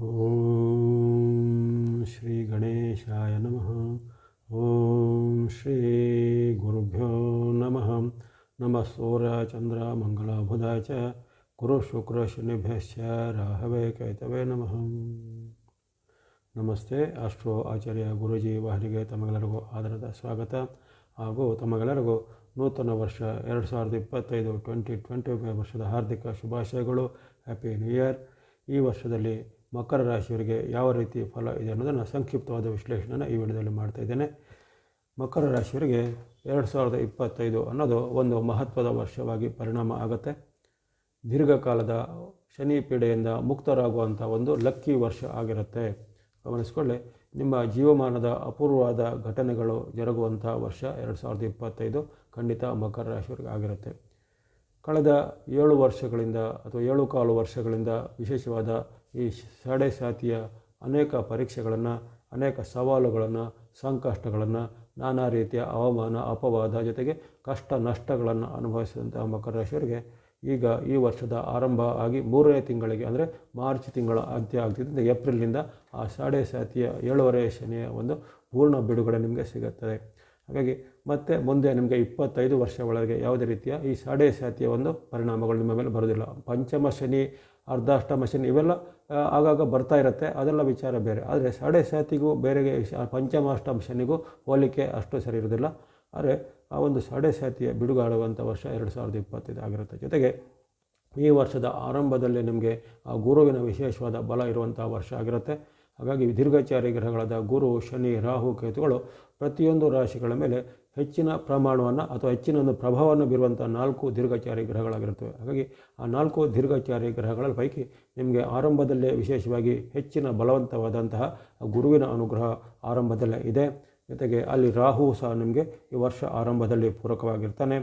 ಓಂ ಶ್ರೀ ಗಣೇಶಾಯ ನಮಃ. ಓಂ ಶ್ರೀ ಗುರುಭ್ಯೋ ನಮಃ. ನಮಃ ಸೂರ್ಯ, ಚಂದ್ರ ಮಂಗಳಬುಧ ಚ. ಗುರು ಶುಕ್ರ ಶನಿಭ್ಯಶ್ಚ. ರಾಹವೇ ಕೈತವೇ ನಮಃ. ನಮಸ್ತೆ, ಅಷ್ಟೋ ಆಚಾರ್ಯ ಗುರುಜಿ ವಾಹನಿಗೆ ತಮಗೆಲ್ಲರಿಗೂ ಆಧಾರದ ಸ್ವಾಗತ. ಹಾಗೂ ತಮಗೆಲ್ಲರಿಗೂ ನೂತನ ವರ್ಷ ಎರಡು ಸಾವಿರದ ಇಪ್ಪತ್ತೈದು ಟ್ವೆಂಟಿ ಟ್ವೆಂಟಿ ವರ್ಷದ ಹಾರ್ದಿಕ ಶುಭಾಶಯಗಳು. ಹ್ಯಾಪಿ ನ್ಯೂ ಇಯರ್ ಈ ವರ್ಷದಲ್ಲಿ ಮಕರ ರಾಶಿಯವರಿಗೆ ಯಾವ ರೀತಿ ಫಲ ಇದೆ ಅನ್ನೋದನ್ನು ಸಂಕ್ಷಿಪ್ತವಾದ ವಿಶ್ಲೇಷಣೆಯನ್ನು ಈ ವಿಡಿಯೋದಲ್ಲಿ ಮಾಡ್ತಾ ಇದ್ದೇನೆ. ಮಕರ ರಾಶಿಯವರಿಗೆ ಎರಡು ಸಾವಿರದ ಇಪ್ಪತ್ತೈದು ಅನ್ನೋದು ಒಂದು ಮಹತ್ವದ ವರ್ಷವಾಗಿ ಪರಿಣಾಮ ಆಗುತ್ತೆ. ದೀರ್ಘಕಾಲದ ಶನಿ ಪೀಡೆಯಿಂದ ಮುಕ್ತರಾಗುವಂಥ ಒಂದು ಲಕ್ಕಿ ವರ್ಷ ಆಗಿರುತ್ತೆ. ಗಮನಿಸ್ಕೊಳ್ಳಿ, ನಿಮ್ಮ ಜೀವಮಾನದ ಅಪೂರ್ವವಾದ ಘಟನೆಗಳು ಜರುಗುವಂಥ ವರ್ಷ ಎರಡು ಸಾವಿರದ ಇಪ್ಪತ್ತೈದು ಖಂಡಿತ ಮಕರ ರಾಶಿಯವರಿಗೆ ಆಗಿರುತ್ತೆ. ಕಳೆದ ಏಳು ವರ್ಷಗಳಿಂದ ಅಥವಾ ಏಳು ಕಾಲು ವರ್ಷಗಳಿಂದ ವಿಶೇಷವಾದ ಈ ಸಾಡೆ ಸಾತಿಯ ಅನೇಕ ಪರೀಕ್ಷೆಗಳನ್ನು, ಅನೇಕ ಸವಾಲುಗಳನ್ನು, ಸಂಕಷ್ಟಗಳನ್ನು, ನಾನಾ ರೀತಿಯ ಅವಮಾನ, ಅಪವಾದ ಜೊತೆಗೆ ಕಷ್ಟ ನಷ್ಟಗಳನ್ನು ಅನುಭವಿಸಿದಂಥ ಮಕರ ರಾಶಿಯವರಿಗೆ ಈಗ ಈ ವರ್ಷದ ಆರಂಭ ಆಗಿ ಮೂರನೇ ತಿಂಗಳಿಗೆ ಅಂದರೆ ಮಾರ್ಚ್ ತಿಂಗಳ ಅಂತ್ಯ ಆಗ್ತಿದ್ದಂತೆ ಏಪ್ರಿಲ್ನಿಂದ ಆ ಸಾಡೆ ಸಾತಿಯ ಏಳುವರೆ ಶನಿಯ ಒಂದು ಪೂರ್ಣ ಬಿಡುಗಡೆ ನಿಮಗೆ ಸಿಗುತ್ತದೆ. ಹಾಗಾಗಿ ಮತ್ತೆ ಮುಂದೆ ನಿಮಗೆ ಇಪ್ಪತ್ತೈದು ವರ್ಷ ಒಳಗೆ ಯಾವುದೇ ರೀತಿಯ ಈ ಸಾಡೆ ಸಾತಿಯ ಒಂದು ಪರಿಣಾಮಗಳು ನಿಮ್ಮ ಮೇಲೆ ಬರೋದಿಲ್ಲ ಪಂಚಮ ಶನಿ, ಅರ್ಧಾಷ್ಟಮ ಶನಿ ಇವೆಲ್ಲ ಆಗಾಗ ಬರ್ತಾ ಇರುತ್ತೆ. ಅದೆಲ್ಲ ವಿಚಾರ ಬೇರೆ. ಆದರೆ ಸಡೆ ಸಾತಿಗೂ ಬೇರೆಗೆ ಪಂಚಮಾಷ್ಟಮ ಶನಿಗೂ ಹೋಲಿಕೆ ಅಷ್ಟು ಸರಿ ಇರೋದಿಲ್ಲ ಆದರೆ ಆ ಒಂದು ಸಡೆ ಸಾತಿಯ ಬಿಡುಗಾಡುವಂಥ ವರ್ಷ ಎರಡು ಸಾವಿರದ ಇಪ್ಪತ್ತೈದು ಆಗಿರುತ್ತೆ. ಜೊತೆಗೆ ಈ ವರ್ಷದ ಆರಂಭದಲ್ಲಿ ನಿಮಗೆ ಆ ಗುರುವಿನ ವಿಶೇಷವಾದ ಬಲ ಇರುವಂಥ ವರ್ಷ ಆಗಿರುತ್ತೆ. ಹಾಗಾಗಿ ದೀರ್ಘಚಾರಿ ಗ್ರಹಗಳಾದ ಗುರು, ಶನಿ, ರಾಹು, ಕೇತುಗಳು ಪ್ರತಿಯೊಂದು ರಾಶಿಗಳ ಮೇಲೆ ಹೆಚ್ಚಿನ ಪ್ರಮಾಣವನ್ನು ಅಥವಾ ಹೆಚ್ಚಿನ ಒಂದು ಪ್ರಭಾವವನ್ನು ಬೀರುವಂಥ ನಾಲ್ಕು ದೀರ್ಘಚಾರಿ ಗ್ರಹಗಳಾಗಿರುತ್ತವೆ. ಹಾಗಾಗಿ ಆ ನಾಲ್ಕು ದೀರ್ಘಚಾರಿ ಗ್ರಹಗಳ ಪೈಕಿ ನಿಮಗೆ ಆರಂಭದಲ್ಲೇ ವಿಶೇಷವಾಗಿ ಹೆಚ್ಚಿನ ಬಲವಂತವಾದಂತಹ ಗುರುವಿನ ಅನುಗ್ರಹ ಆರಂಭದಲ್ಲೇ ಇದೆ. ಜೊತೆಗೆ ಅಲ್ಲಿ ರಾಹು ಸಹ ನಿಮಗೆ ಈ ವರ್ಷ ಆರಂಭದಲ್ಲಿ ಪೂರಕವಾಗಿರ್ತಾನೆ.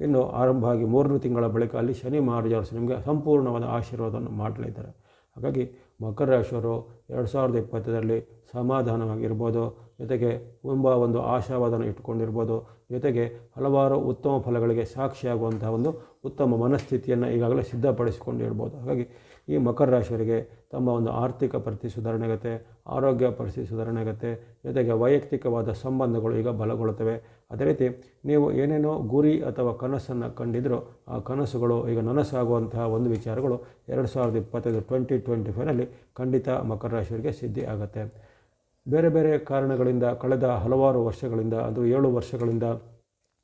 ಇನ್ನು ಆರಂಭ ಆಗಿ ಮೂರನೇ ತಿಂಗಳ ಬಳಿಕ ಅಲ್ಲಿ ಶನಿ ಮಹಾರಾಜರು ನಿಮಗೆ ಸಂಪೂರ್ಣವಾದ ಆಶೀರ್ವಾದವನ್ನು ಮಾಡಲಿದ್ದಾರೆ. ಹಾಗಾಗಿ ಮಕರ ರಾಶಿಯವರು ಎರಡು ಸಾವಿರದ ಇಪ್ಪತ್ತರಲ್ಲಿ ಸಮಾಧಾನವಾಗಿರ್ಬೋದು. ಜೊತೆಗೆ ತುಂಬ ಒಂದು ಆಶಾವಾದನ ಇಟ್ಟುಕೊಂಡಿರ್ಬೋದು. ಜೊತೆಗೆ ಹಲವಾರು ಉತ್ತಮ ಫಲಗಳಿಗೆ ಸಾಕ್ಷಿಯಾಗುವಂತಹ ಒಂದು ಉತ್ತಮ ಮನಸ್ಥಿತಿಯನ್ನು ಈಗಾಗಲೇ ಸಿದ್ಧಪಡಿಸಿಕೊಂಡಿರ್ಬೋದು. ಹಾಗಾಗಿ ಈ ಮಕರ ರಾಶಿಯವರಿಗೆ ತಮ್ಮ ಒಂದು ಆರ್ಥಿಕ ಪರಿಸ್ಥಿತಿ ಸುಧಾರಣೆ ಆಗುತ್ತೆ, ಆರೋಗ್ಯ ಪರಿಸ್ಥಿತಿ ಸುಧಾರಣೆ ಆಗುತ್ತೆ, ಜೊತೆಗೆ ವೈಯಕ್ತಿಕವಾದ ಸಂಬಂಧಗಳು ಈಗ ಬಲಗೊಳ್ಳುತ್ತವೆ. ಅದೇ ರೀತಿ ನೀವು ಏನೇನೋ ಗುರಿ ಅಥವಾ ಕನಸನ್ನು ಕಂಡಿದ್ರೂ ಆ ಕನಸುಗಳು ಈಗ ನನಸಾಗುವಂತಹ ಒಂದು ವಿಚಾರಗಳು ಎರಡು ಸಾವಿರದ ಇಪ್ಪತ್ತೈದು ಟ್ವೆಂಟಿ ಟ್ವೆಂಟಿ ಖಂಡಿತ ಮಕರ ರಾಶಿಯವರಿಗೆ ಸಿದ್ಧಿ ಆಗುತ್ತೆ. ಬೇರೆ ಬೇರೆ ಕಾರಣಗಳಿಂದ ಕಳೆದ ಹಲವಾರು ವರ್ಷಗಳಿಂದ, ಅದು ಏಳು ವರ್ಷಗಳಿಂದ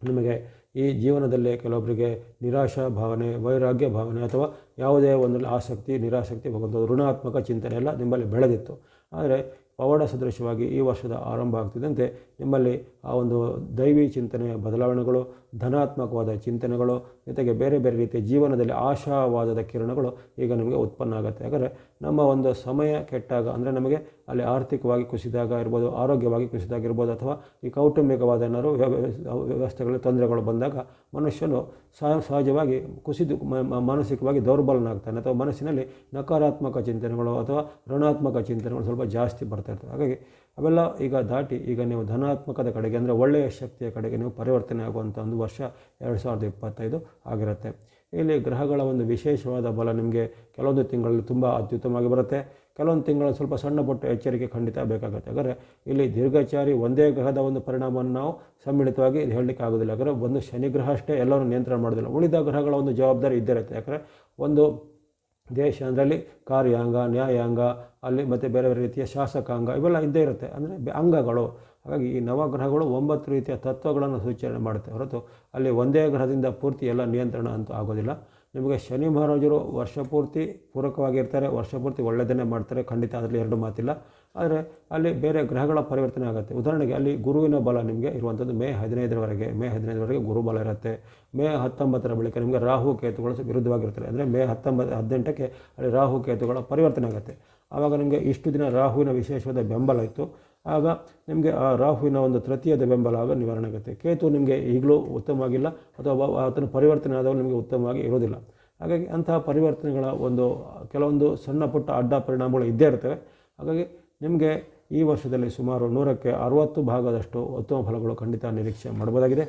ನಿಮಗೆ ಈ ಜೀವನದಲ್ಲೇ ಕೆಲವೊಬ್ಬರಿಗೆ ನಿರಾಶಾ ಭಾವನೆ, ವೈರಾಗ್ಯ ಭಾವನೆ ಅಥವಾ ಯಾವುದೇ ಒಂದು ಆಸಕ್ತಿ, ನಿರಾಸಕ್ತಿ ಭಗವಂತ ಋಣಾತ್ಮಕ ಚಿಂತನೆ ಎಲ್ಲ ನಿಮ್ಮಲ್ಲಿ ಬೆಳೆದಿತ್ತು. ಆದರೆ ಪವಾಡ ಸದೃಶವಾಗಿ ಈ ವರ್ಷದ ಆರಂಭ ಆಗ್ತಿದ್ದಂತೆ ನಿಮ್ಮಲ್ಲಿ ಆ ಒಂದು ದೈವಿ ಚಿಂತನೆಯ ಬದಲಾವಣೆಗಳು ಧನಾತ್ಮಕವಾದ ಚಿಂತನೆಗಳು, ಜೊತೆಗೆ ಬೇರೆ ಬೇರೆ ರೀತಿಯ ಜೀವನದಲ್ಲಿ ಆಶಾವಾದದ ಕಿರಣಗಳು ಈಗ ನಮಗೆ ಉತ್ಪನ್ನ ಆಗುತ್ತೆ. ಯಾಕಂದರೆ ನಮ್ಮ ಒಂದು ಸಮಯ ಕೆಟ್ಟಾಗ, ಅಂದರೆ ನಮಗೆ ಅಲ್ಲಿ ಆರ್ಥಿಕವಾಗಿ ಕುಸಿದಾಗ ಇರ್ಬೋದು, ಆರೋಗ್ಯವಾಗಿ ಕುಸಿದಾಗ ಇರ್ಬೋದು, ಅಥವಾ ಈ ಕೌಟುಂಬಿಕವಾದ ಏನಾದ್ರು ವ್ಯವಸ್ಥೆಗಳಲ್ಲಿ ತೊಂದರೆಗಳು ಬಂದಾಗ ಮನುಷ್ಯನು ಸಹ, ಸಹಜವಾಗಿ ಕುಸಿದು ಮಾನಸಿಕವಾಗಿ ದೌರ್ಬಲನಾಗ್ತಾನೆ, ಅಥವಾ ಮನಸ್ಸಿನಲ್ಲಿ ನಕಾರಾತ್ಮಕ ಚಿಂತನೆಗಳು ಅಥವಾ ಋಣಾತ್ಮಕ ಚಿಂತನೆಗಳು ಸ್ವಲ್ಪ ಜಾಸ್ತಿ ಬರ್ತಾ ಇರ್ತವೆ. ಹಾಗಾಗಿ ಅವೆಲ್ಲ ಈಗ ದಾಟಿ ಈಗ ನೀವು ಧನಾತ್ಮಕದ ಕಡೆಗೆ ಅಂದರೆ ಒಳ್ಳೆಯ ಶಕ್ತಿಯ ಕಡೆಗೆ ನೀವು ಪರಿವರ್ತನೆ ಆಗುವಂಥ ಒಂದು ವರ್ಷ ಎರಡು ಸಾವಿರದ ಇಪ್ಪತ್ತೈದು ಆಗಿರುತ್ತೆ. ಇಲ್ಲಿ ಗ್ರಹಗಳ ಒಂದು ವಿಶೇಷವಾದ ಬಲ ನಿಮಗೆ ಕೆಲವೊಂದು ತಿಂಗಳಲ್ಲಿ ತುಂಬ ಅತ್ಯುತ್ತಮವಾಗಿ ಬರುತ್ತೆ. ಕೆಲವೊಂದು ತಿಂಗಳು ಸ್ವಲ್ಪ ಸಣ್ಣ ಪುಟ್ಟ ಎಚ್ಚರಿಕೆ ಖಂಡಿತ ಬೇಕಾಗುತ್ತೆ. ಯಾಕಂದರೆ ಇಲ್ಲಿ ದೀರ್ಘಚಾರಿ ಒಂದೇ ಗ್ರಹದ ಒಂದು ಪರಿಣಾಮವನ್ನು ನಾವು ಸಮ್ಮಿಳಿತವಾಗಿ ಹೇಳಲಿಕ್ಕೆ ಆಗೋದಿಲ್ಲ. ಯಾಕಂದರೆ ಒಂದು ಶನಿ ಗ್ರಹ ಅಷ್ಟೇ ಎಲ್ಲರೂ ನಿಯಂತ್ರಣ ಮಾಡೋದಿಲ್ಲ. ಉಳಿದ ಗ್ರಹಗಳ ಒಂದು ಜವಾಬ್ದಾರಿ ಇದ್ದೇ ಇರುತ್ತೆ. ಯಾಕಂದರೆ ಒಂದು ದೇಶ ಅದರಲ್ಲಿ ಕಾರ್ಯಾಂಗ, ನ್ಯಾಯಾಂಗ, ಅಲ್ಲಿ ಮತ್ತು ಬೇರೆ ಬೇರೆ ರೀತಿಯ ಶಾಸಕಾಂಗ ಇವೆಲ್ಲ ಇದ್ದೇ ಇರುತ್ತೆ. ಅಂದರೆ ಅಂಗಗಳು. ಹಾಗಾಗಿ ಈ ನವಗ್ರಹಗಳು ಒಂಬತ್ತು ರೀತಿಯ ತತ್ವಗಳನ್ನು ಸೂಚನೆ ಮಾಡುತ್ತೆ ಹೊರತು ಅಲ್ಲಿ ಒಂದೇ ಗ್ರಹದಿಂದ ಪೂರ್ತಿ ಎಲ್ಲ ನಿಯಂತ್ರಣ ಅಂತೂ ಆಗೋದಿಲ್ಲ. ನಿಮಗೆ ಶನಿ ಮಹಾರಾಜರು ವರ್ಷಪೂರ್ತಿ ಪೂರಕವಾಗಿರ್ತಾರೆ ವರ್ಷಪೂರ್ತಿ ಒಳ್ಳೆಯದನ್ನೇ ಮಾಡ್ತಾರೆ. ಖಂಡಿತ ಅದರಲ್ಲಿ ಎರಡು ಮಾತಿಲ್ಲ. ಆದರೆ ಅಲ್ಲಿ ಬೇರೆ ಗ್ರಹಗಳ ಪರಿವರ್ತನೆ ಆಗುತ್ತೆ. ಉದಾಹರಣೆಗೆ ಅಲ್ಲಿ ಗುರುವಿನ ಬಲ ನಿಮಗೆ ಇರುವಂಥದ್ದು ಮೇ ಹದಿನೈದರವರೆಗೆ ಮೇ ಹದಿನೈದರವರೆಗೆ ಗುರು ಬಲ ಇರುತ್ತೆ. ಮೇ ಹತ್ತೊಂಬತ್ತರ ಬಳಿಕ ನಿಮಗೆ ರಾಹು ಕೇತುಗಳು ವಿರುದ್ಧವಾಗಿರ್ತಾರೆ ಅಂದರೆ ಮೇ ಹತ್ತೊಂಬತ್ತು ಹದಿನೆಂಟಕ್ಕೆ ಅಲ್ಲಿ ರಾಹು ಕೇತುಗಳ ಪರಿವರ್ತನೆ ಆಗುತ್ತೆ. ಆವಾಗ ನಿಮಗೆ ಇಷ್ಟು ದಿನ ರಾಹುವಿನ ವಿಶೇಷವಾದ ಬೆಂಬಲ ಇತ್ತು. ಆಗ ನಿಮಗೆ ಆ ರಾಹುವಿನ ಒಂದು ತೃತೀಯದ ಬೆಂಬಲ ಆಗ ನಿವಾರಣೆ ಆಗುತ್ತೆ. ಕೇತು ನಿಮಗೆ ಈಗಲೂ ಉತ್ತಮವಾಗಿಲ್ಲ, ಅಥವಾ ಆತನ ಪರಿವರ್ತನೆ ಆದವರು ನಿಮಗೆ ಉತ್ತಮವಾಗಿ ಇರೋದಿಲ್ಲ ಹಾಗಾಗಿ ಅಂತಹ ಪರಿವರ್ತನೆಗಳ ಒಂದು, ಕೆಲವೊಂದು ಸಣ್ಣ ಪುಟ್ಟ ಅಡ್ಡ ಪರಿಣಾಮಗಳು ಇದ್ದೇ ಇರ್ತವೆ. ಹಾಗಾಗಿ ನಿಮಗೆ ಈ ವರ್ಷದಲ್ಲಿ ಸುಮಾರು ನೂರಕ್ಕೆ ಅರುವತ್ತು ಭಾಗದಷ್ಟು ಉತ್ತಮ ಫಲಗಳು ಖಂಡಿತ ನಿರೀಕ್ಷೆ ಮಾಡ್ಬೋದಾಗಿದೆ.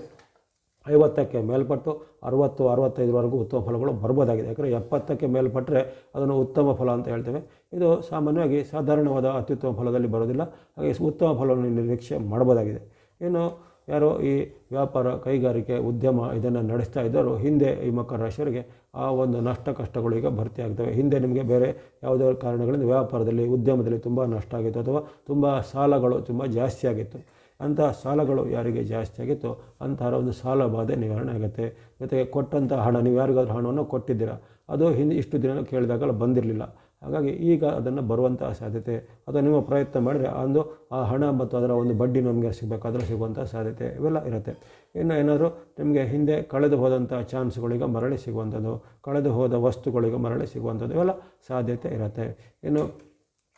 ಐವತ್ತಕ್ಕೆ ಮೇಲ್ಪಟ್ಟು ಅರುವತ್ತು, ಅರವತ್ತೈದರವರೆಗೂ ಉತ್ತಮ ಫಲಗಳು ಬರ್ಬೋದಾಗಿದೆ. ಯಾಕಂದರೆ ಎಪ್ಪತ್ತಕ್ಕೆ ಮೇಲ್ಪಟ್ಟರೆ ಅದನ್ನು ಉತ್ತಮ ಫಲ ಅಂತ ಹೇಳ್ತೇವೆ. ಇದು ಸಾಮಾನ್ಯವಾಗಿ ಸಾಧಾರಣವಾದ ಅತ್ಯುತ್ತಮ ಫಲದಲ್ಲಿ ಬರೋದಿಲ್ಲ. ಹಾಗೆ ಉತ್ತಮ ಫಲವನ್ನು ನಿರೀಕ್ಷೆ ಮಾಡ್ಬೋದಾಗಿದೆ. ಇನ್ನು ಯಾರೋ ಈ ವ್ಯಾಪಾರ, ಕೈಗಾರಿಕೆ, ಉದ್ಯಮ ಇದನ್ನು ನಡೆಸ್ತಾ ಇದ್ದವರು ಹಿಂದೆ ಈ ಮಕರ ರಾಶಿಯವರಿಗೆ ಆ ಒಂದು ನಷ್ಟ ಕಷ್ಟಗಳು ಈಗ ಭರ್ತಿ ಆಗ್ತವೆ. ಹಿಂದೆ ನಿಮಗೆ ಬೇರೆ ಯಾವುದೇ ಕಾರಣಗಳಿಂದ ವ್ಯಾಪಾರದಲ್ಲಿ, ಉದ್ಯಮದಲ್ಲಿ ತುಂಬ ನಷ್ಟ ಆಗಿತ್ತು ಅಥವಾ ತುಂಬ ಸಾಲಗಳು ತುಂಬ ಜಾಸ್ತಿ ಆಗಿತ್ತು. ಅಂತಹ ಸಾಲಗಳು ಯಾರಿಗೆ ಜಾಸ್ತಿ ಆಗಿತ್ತು? ಅಂತಹ ಒಂದು ಸಾಲ ಬಾಧೆ ನಿವಾರಣೆ ಆಗುತ್ತೆ. ಜೊತೆಗೆ ಕೊಟ್ಟಂಥ ಹಣ, ನೀವು ಯಾರಿಗಾದ್ರೂ ಹಣವನ್ನು ಕೊಟ್ಟಿದ್ದೀರಾ? ಅದು ಹಿಂದೆ ಇಷ್ಟು ದಿನ ಕೇಳಿದಾಗಲ್ಲ ಬಂದಿರಲಿಲ್ಲ. ಹಾಗಾಗಿ ಈಗ ಅದನ್ನು ಬರುವಂಥ ಸಾಧ್ಯತೆ ಅಥವಾ ನಿಮ್ಮ ಪ್ರಯತ್ನ ಮಾಡಿದರೆ ಒಂದು ಆ ಹಣ ಮತ್ತು ಅದರ ಒಂದು ಬಡ್ಡಿ ನಮಗೆ ಸಿಗಬೇಕಾದ್ರೆ ಸಿಗುವಂಥ ಸಾಧ್ಯತೆ ಇವೆಲ್ಲ ಇರುತ್ತೆ. ಇನ್ನು ಏನಾದರೂ ನಿಮಗೆ ಹಿಂದೆ ಕಳೆದು ಹೋದಂಥ ಚಾನ್ಸ್ಗಳಿಗೆ ಮರಳಿ ಸಿಗುವಂಥದ್ದು, ಕಳೆದು ಹೋದ ವಸ್ತುಗಳಿಗೆ ಮರಳಿ ಸಿಗುವಂಥದ್ದು ಇವೆಲ್ಲ ಸಾಧ್ಯತೆ ಇರುತ್ತೆ. ಇನ್ನು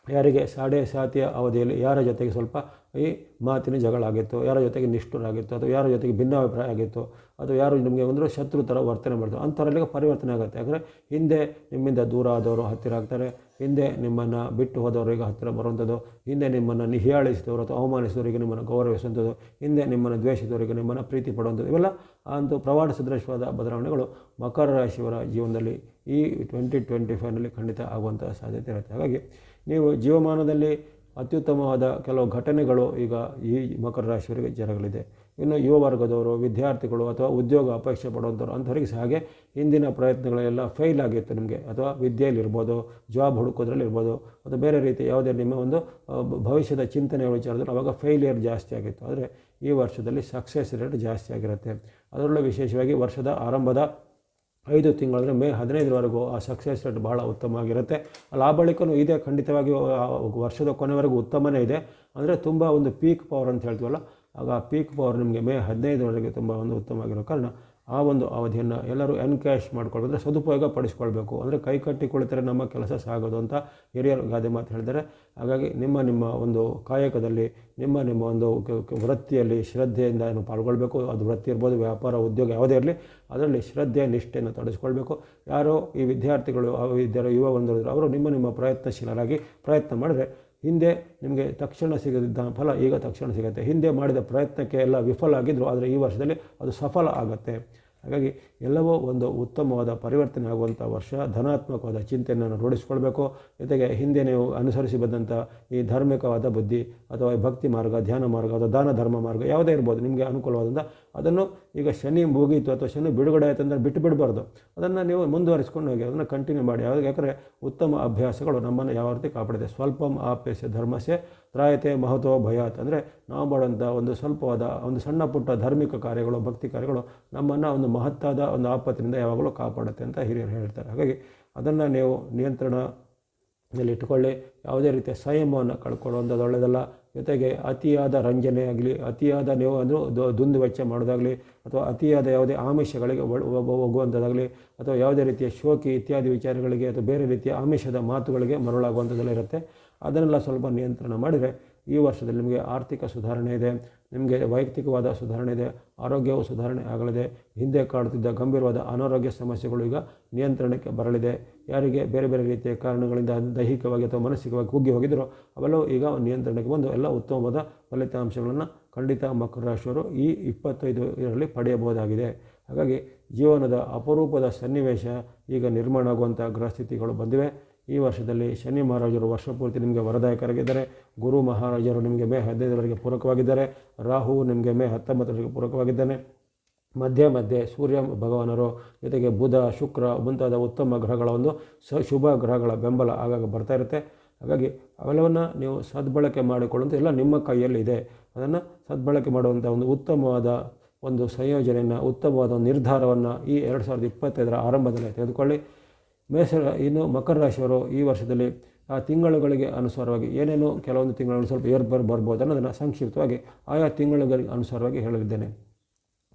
ಯಾರಿಗೆ ಸಾಡೆ ಸಾತಿಯ ಅವಧಿಯಲ್ಲಿ ಯಾರ ಜೊತೆಗೆ ಸ್ವಲ್ಪ ಈ ಮಾತಿನ ಜಗಳ ಆಗಿತ್ತು, ಯಾರ ಜೊತೆಗೆ ನಿಷ್ಠುರಾಗಿತ್ತು ಅಥವಾ ಯಾರ ಜೊತೆಗೆ ಭಿನ್ನಾಭಿಪ್ರಾಯ ಆಗಿತ್ತು ಅಥವಾ ಯಾರು ನಿಮಗೆ ಒಂದು ಶತ್ರು ಥರ ವರ್ತನೆ ಮಾಡ್ತಾರೆ ಅಂಥವರಲ್ಲಿಗೆ ಪರಿವರ್ತನೆ ಆಗುತ್ತೆ. ಯಾಕಂದರೆ ಹಿಂದೆ ನಿಮ್ಮಿಂದ ದೂರ ಆದವರು ಹತ್ತಿರ ಆಗ್ತಾರೆ, ಹಿಂದೆ ನಿಮ್ಮನ್ನು ಬಿಟ್ಟು ಈಗ ಹತ್ತಿರ ಬರುವಂಥದ್ದು, ಹಿಂದೆ ನಿಮ್ಮನ್ನು ನಿಹ್ಯಾಳಿಸಿದವರು ಅಥವಾ ಅವಮಾನಿಸಿದವರಿಗೆ ನಿಮ್ಮನ್ನು ಗೌರವಿಸುವಂಥದ್ದು, ಹಿಂದೆ ನಿಮ್ಮನ್ನು ದ್ವೇಷಿಸಿದವರಿಗೆ ನಿಮ್ಮನ್ನು ಪ್ರೀತಿ ಪಡುವಂಥದ್ದು, ಇವೆಲ್ಲ ಒಂದು ಪ್ರವಾಡ ಸದೃಶವಾದ ಬದಲಾವಣೆಗಳು ಮಕರ ರಾಶಿಯವರ ಜೀವನದಲ್ಲಿ ಈ ಟ್ವೆಂಟಿ ಟ್ವೆಂಟಿ ಫೈವ್ನಲ್ಲಿ ಖಂಡಿತ ಆಗುವಂಥ ಸಾಧ್ಯತೆ ಇರುತ್ತೆ. ಹಾಗಾಗಿ ನೀವು ಜೀವಮಾನದಲ್ಲಿ ಅತ್ಯುತ್ತಮವಾದ ಕೆಲವು ಘಟನೆಗಳು ಈಗ ಈ ಮಕರ ರಾಶಿಯವರಿಗೆ ಜರಗಲಿದೆ. ಇನ್ನು ಯುವ ವರ್ಗದವರು, ವಿದ್ಯಾರ್ಥಿಗಳು ಅಥವಾ ಉದ್ಯೋಗ ಅಪೇಕ್ಷೆ ಪಡುವಂಥವ್ರು ಅಂಥವ್ರಿಗೆ ಸಹ ಹಾಗೆ ಹಿಂದಿನ ಪ್ರಯತ್ನಗಳೆಲ್ಲ ಫೇಲ್ ಆಗಿತ್ತು ನಿಮಗೆ. ಅಥವಾ ವಿದ್ಯೆಯಲ್ಲಿರ್ಬೋದು ಜಾಬ್ ಹುಡುಕೋದ್ರಲ್ಲಿ ಇರ್ಬೋದು, ಅಥವಾ ಬೇರೆ ರೀತಿ ಯಾವುದೇ ನಿಮ್ಮ ಒಂದು ಭವಿಷ್ಯದ ಚಿಂತನೆ ವಿಚಾರದಲ್ಲಿ ಅವಾಗ ಫೇಲಿಯರ್ ಜಾಸ್ತಿ ಆಗಿತ್ತು. ಆದರೆ ಈ ವರ್ಷದಲ್ಲಿ ಸಕ್ಸಸ್ ರೇಟ್ ಜಾಸ್ತಿ ಆಗಿರುತ್ತೆ. ಅದರಲ್ಲೂ ವಿಶೇಷವಾಗಿ ವರ್ಷದ ಆರಂಭದ ಐದು ತಿಂಗಳಂದರೆ ಮೇ ಹದಿನೈದರವರೆಗೂ ಆ ಸಕ್ಸಸ್ ರೇಟ್ ಭಾಳ ಉತ್ತಮವಾಗಿರುತ್ತೆ ಲಾಭ ಬಳಿಕನೂ ಇದೆ. ಖಂಡಿತವಾಗಿಯೂ, ಆ ವರ್ಷದ ಕೊನೆವರೆಗೂ ಉತ್ತಮನೇ ಇದೆ. ಅಂದರೆ ತುಂಬ ಒಂದು ಪೀಕ್ ಪವರ್ ಅಂತ ಹೇಳ್ತೀವಲ್ಲ ಆಗ ಪೀಕ್ ಪವರ್ ನಿಮಗೆ ಮೇ ಹದಿನೈದರವರೆಗೆ ತುಂಬ ಒಂದು ಉತ್ತಮವಾಗಿರೋ ಕಾರಣ ಆ ಒಂದು ಅವಧಿಯನ್ನು ಎಲ್ಲರೂ ಎನ್ಕ್ಯಾಶ್ ಮಾಡ್ಕೊಳ್ಬೇಕು ಸದುಪಯೋಗ ಪಡಿಸ್ಕೊಳ್ಬೇಕು. ಅಂದರೆ ಕೈ ಕಟ್ಟಿ ಕುಳಿತರೆ ನಮ್ಮ ಕೆಲಸ ಸಾಗೋದು ಅಂತ ಹಿರಿಯರು ಗಾದೆ ಮಾತು ಹೇಳಿದರೆ ಹಾಗಾಗಿ ನಿಮ್ಮ ನಿಮ್ಮ ಒಂದು ಕಾಯಕದಲ್ಲಿ, ನಿಮ್ಮ ನಿಮ್ಮ ಒಂದು ವೃತ್ತಿಯಲ್ಲಿ ಶ್ರದ್ಧೆಯಿಂದ ಏನು ಪಾಲ್ಗೊಳ್ಬೇಕು? ಅದು ವೃತ್ತಿ ಇರ್ಬೋದು, ವ್ಯಾಪಾರ, ಉದ್ಯೋಗ ಯಾವುದೇ ಇರಲಿ, ಅದರಲ್ಲಿ ಶ್ರದ್ಧೆ, ನಿಷ್ಠೆಯನ್ನು ತೊಡಗಿಸ್ಕೊಳ್ಬೇಕು ಯಾರೋ ಈ ವಿದ್ಯಾರ್ಥಿಗಳು, ಆ ವಿದ್ಯಾರ್ಥಿ ಯುವ ಅವರು ನಿಮ್ಮ ನಿಮ್ಮ ಪ್ರಯತ್ನಶೀಲರಾಗಿ ಪ್ರಯತ್ನ ಮಾಡಿದ್ರೆ ಹಿಂದೆ ನಿಮಗೆ ತಕ್ಷಣ ಸಿಗದಿದ್ದ ಫಲ ಈಗ ತಕ್ಷಣ ಸಿಗುತ್ತೆ. ಹಿಂದೆ ಮಾಡಿದ ಪ್ರಯತ್ನಕ್ಕೆ ಎಲ್ಲ ವಿಫಲ ಆಗಿದ್ದರು ಆದರೆ ಈ ವರ್ಷದಲ್ಲಿ ಅದು ಸಫಲ ಆಗುತ್ತೆ. ಹಾಗಾಗಿ ಎಲ್ಲವೂ ಒಂದು ಉತ್ತಮವಾದ ಪರಿವರ್ತನೆ ಆಗುವಂಥ ವರ್ಷ. ಧನಾತ್ಮಕವಾದ ಚಿಂತನೆಯನ್ನು ರೂಢಿಸಿಕೊಳ್ಬೇಕು. ಜೊತೆಗೆ ಹಿಂದೆ ನೀವು ಅನುಸರಿಸಿ ಬಂದಂಥ ಈ ಧಾರ್ಮಿಕವಾದ ಬುದ್ಧಿ ಅಥವಾ ಭಕ್ತಿ ಮಾರ್ಗ, ಧ್ಯಾನ ಮಾರ್ಗ ಅಥವಾ ದಾನ ಧರ್ಮ ಮಾರ್ಗ ಯಾವುದೇ ಇರ್ಬೋದು, ನಿಮಗೆ ಅನುಕೂಲವಾದಂಥ ಅದನ್ನು ಈಗ ಶನಿ ಮುಗೀತು ಅಥವಾ ಶನಿ ಬಿಡುಗಡೆ ಆಯಿತು ಅಂದರೆ ಬಿಟ್ಟು ಬಿಡಬಾರ್ದು. ಅದನ್ನು ನೀವು ಮುಂದುವರಿಸ್ಕೊಂಡು ಹೋಗಿ, ಅದನ್ನು ಕಂಟಿನ್ಯೂ ಮಾಡಿ. ಯಾವಾಗ ಯಾಕಂದರೆ ಉತ್ತಮ ಅಭ್ಯಾಸಗಳು ನಮ್ಮನ್ನು ಯಾವ ರೀತಿ ಕಾಪಾಡಿದೆ? ಸ್ವಲ್ಪಂ ಆಪ್ಯಸೆ ಧರ್ಮಸ್ಯ ತ್ರಾಯತೆ ಮಹತ್ವ ಭಯಾತ್. ಅಂದರೆ ನಾವು ಮಾಡುವಂಥ ಒಂದು ಸ್ವಲ್ಪವಾದ, ಒಂದು ಸಣ್ಣ ಪುಟ್ಟ ಧಾರ್ಮಿಕ ಕಾರ್ಯಗಳು, ಭಕ್ತಿ ಕಾರ್ಯಗಳು ನಮ್ಮನ್ನು ಒಂದು ಮಹತ್ತಾದ ಒಂದು ಆಪತ್ತಿನಿಂದ ಯಾವಾಗಲೂ ಕಾಪಾಡುತ್ತೆ ಅಂತ ಹಿರಿಯರು ಹೇಳ್ತಾರೆ. ಹಾಗಾಗಿ ಅದನ್ನು ನೀವು ನಿಯಂತ್ರಣದಲ್ಲಿ ಇಟ್ಟುಕೊಳ್ಳಿ. ಯಾವುದೇ ರೀತಿಯ ಸಂಯಮವನ್ನು ಕಳ್ಕೊಳ್ಳುವಂಥದ್ದು ಒಳ್ಳೆಯದಲ್ಲ ಜೊತೆಗೆ ಅತಿಯಾದ ರಂಜನೆ ಆಗಲಿ, ಅತಿಯಾದ ನೀವು ಅಂದರೆ ದುಂದು ವೆಚ್ಚ ಮಾಡೋದಾಗಲಿ, ಅಥವಾ ಅತಿಯಾದ ಯಾವುದೇ ಆಮಿಷಗಳಿಗೆ ಹೋಗುವಂಥದ್ದಾಗಲಿ, ಅಥವಾ ಯಾವುದೇ ರೀತಿಯ ಶೋಕಿ ಇತ್ಯಾದಿ ವಿಚಾರಗಳಿಗೆ ಅಥವಾ ಬೇರೆ ರೀತಿಯ ಆಮಿಷದ ಮಾತುಗಳಿಗೆ ಮರಳಾಗುವಂಥದ್ದೆಲ್ಲ ಇರುತ್ತೆ. ಅದನ್ನೆಲ್ಲ ಸ್ವಲ್ಪ ನಿಯಂತ್ರಣ ಮಾಡಿದರೆ ಈ ವರ್ಷದಲ್ಲಿ ನಿಮಗೆ ಆರ್ಥಿಕ ಸುಧಾರಣೆ ಇದೆ, ನಿಮಗೆ ವೈಯಕ್ತಿಕವಾದ ಸುಧಾರಣೆ ಇದೆ, ಆರೋಗ್ಯವು ಸುಧಾರಣೆ ಆಗಲಿದೆ. ಹಿಂದೆ ಕಾಡುತ್ತಿದ್ದ ಗಂಭೀರವಾದ ಅನಾರೋಗ್ಯ ಸಮಸ್ಯೆಗಳು ಈಗ ನಿಯಂತ್ರಣಕ್ಕೆ ಬರಲಿದೆ. ಯಾರಿಗೆ ಬೇರೆ ಬೇರೆ ರೀತಿಯ ಕಾರಣಗಳಿಂದ ದೈಹಿಕವಾಗಿ ಅಥವಾ ಮಾನಸಿಕವಾಗಿ ಕುಗ್ಗಿ ಹೋಗಿದ್ದರೋ ಅವೆಲ್ಲವೂ ಈಗ ನಿಯಂತ್ರಣಕ್ಕೆ ಬಂದು ಎಲ್ಲ ಉತ್ತಮವಾದ ಫಲಿತಾಂಶಗಳನ್ನು ಖಂಡಿತ ಮಕರ ರಾಶಿಯವರು ಈ ಇಪ್ಪತ್ತೈದು ಇದರಲ್ಲಿ ಪಡೆಯಬಹುದಾಗಿದೆ. ಹಾಗಾಗಿ ಜೀವನದ ಅಪರೂಪದ ಸನ್ನಿವೇಶ ಈಗ ನಿರ್ಮಾಣ ಆಗುವಂಥ ಗ್ರಹಸ್ಥಿತಿಗಳು ಬಂದಿವೆ. ಈ ವರ್ಷದಲ್ಲಿ ಶನಿ ಮಹಾರಾಜರು ವರ್ಷ ಪೂರ್ತಿ ನಿಮಗೆ ವರದಾಯಕರಾಗಿದ್ದಾರೆ. ಗುರು ಮಹಾರಾಜರು ನಿಮಗೆ ಮೇ ಹದಿನೈದರವರೆಗೆ ಪೂರಕವಾಗಿದ್ದಾರೆ. ರಾಹು ನಿಮಗೆ ಮೇ ಹತ್ತೊಂಬತ್ತರವರೆಗೆ ಪೂರಕವಾಗಿದ್ದಾನೆ. ಮಧ್ಯೆ ಮಧ್ಯೆ ಸೂರ್ಯ ಭಗವಾನರು ಜೊತೆಗೆ ಬುಧ, ಶುಕ್ರ ಮುಂತಾದ ಉತ್ತಮ ಗ್ರಹಗಳ ಒಂದು ಸ ಶುಭ ಗ್ರಹಗಳ ಬೆಂಬಲ ಆಗಾಗ ಬರ್ತಾ ಇರುತ್ತೆ. ಹಾಗಾಗಿ ಅವೆಲ್ಲವನ್ನು ನೀವು ಸದ್ಬಳಕೆ ಮಾಡಿಕೊಳ್ಳುವಂಥ ಎಲ್ಲ ನಿಮ್ಮ ಕೈಯಲ್ಲಿ ಇದೆ. ಅದನ್ನು ಸದ್ಬಳಕೆ ಮಾಡುವಂಥ ಒಂದು ಉತ್ತಮವಾದ ಒಂದು ಸಂಯೋಜನೆಯನ್ನು, ಉತ್ತಮವಾದ ನಿರ್ಧಾರವನ್ನು ಈ ಎರಡು ಸಾವಿರದ ಇಪ್ಪತ್ತೈದರ ಆರಂಭದಲ್ಲಿ ತೆಗೆದುಕೊಳ್ಳಿ. ಮೇಷ ಇನ್ನು ಮಕರ ರಾಶಿಯವರು ಈ ವರ್ಷದಲ್ಲಿ, ಆ ತಿಂಗಳುಗಳಿಗೆ ಅನುಸಾರವಾಗಿ ಏನೇನು ಕೆಲವೊಂದು ತಿಂಗಳು ಸ್ವಲ್ಪ ಏರ್ಬರ್ ಬರ್ಬೋದು ಅನ್ನೋದನ್ನು ಸಂಕ್ಷಿಪ್ತವಾಗಿ ಆಯಾ ತಿಂಗಳುಗಳಿಗೆ ಅನುಸಾರವಾಗಿ ಹೇಳಲಿದ್ದೇನೆ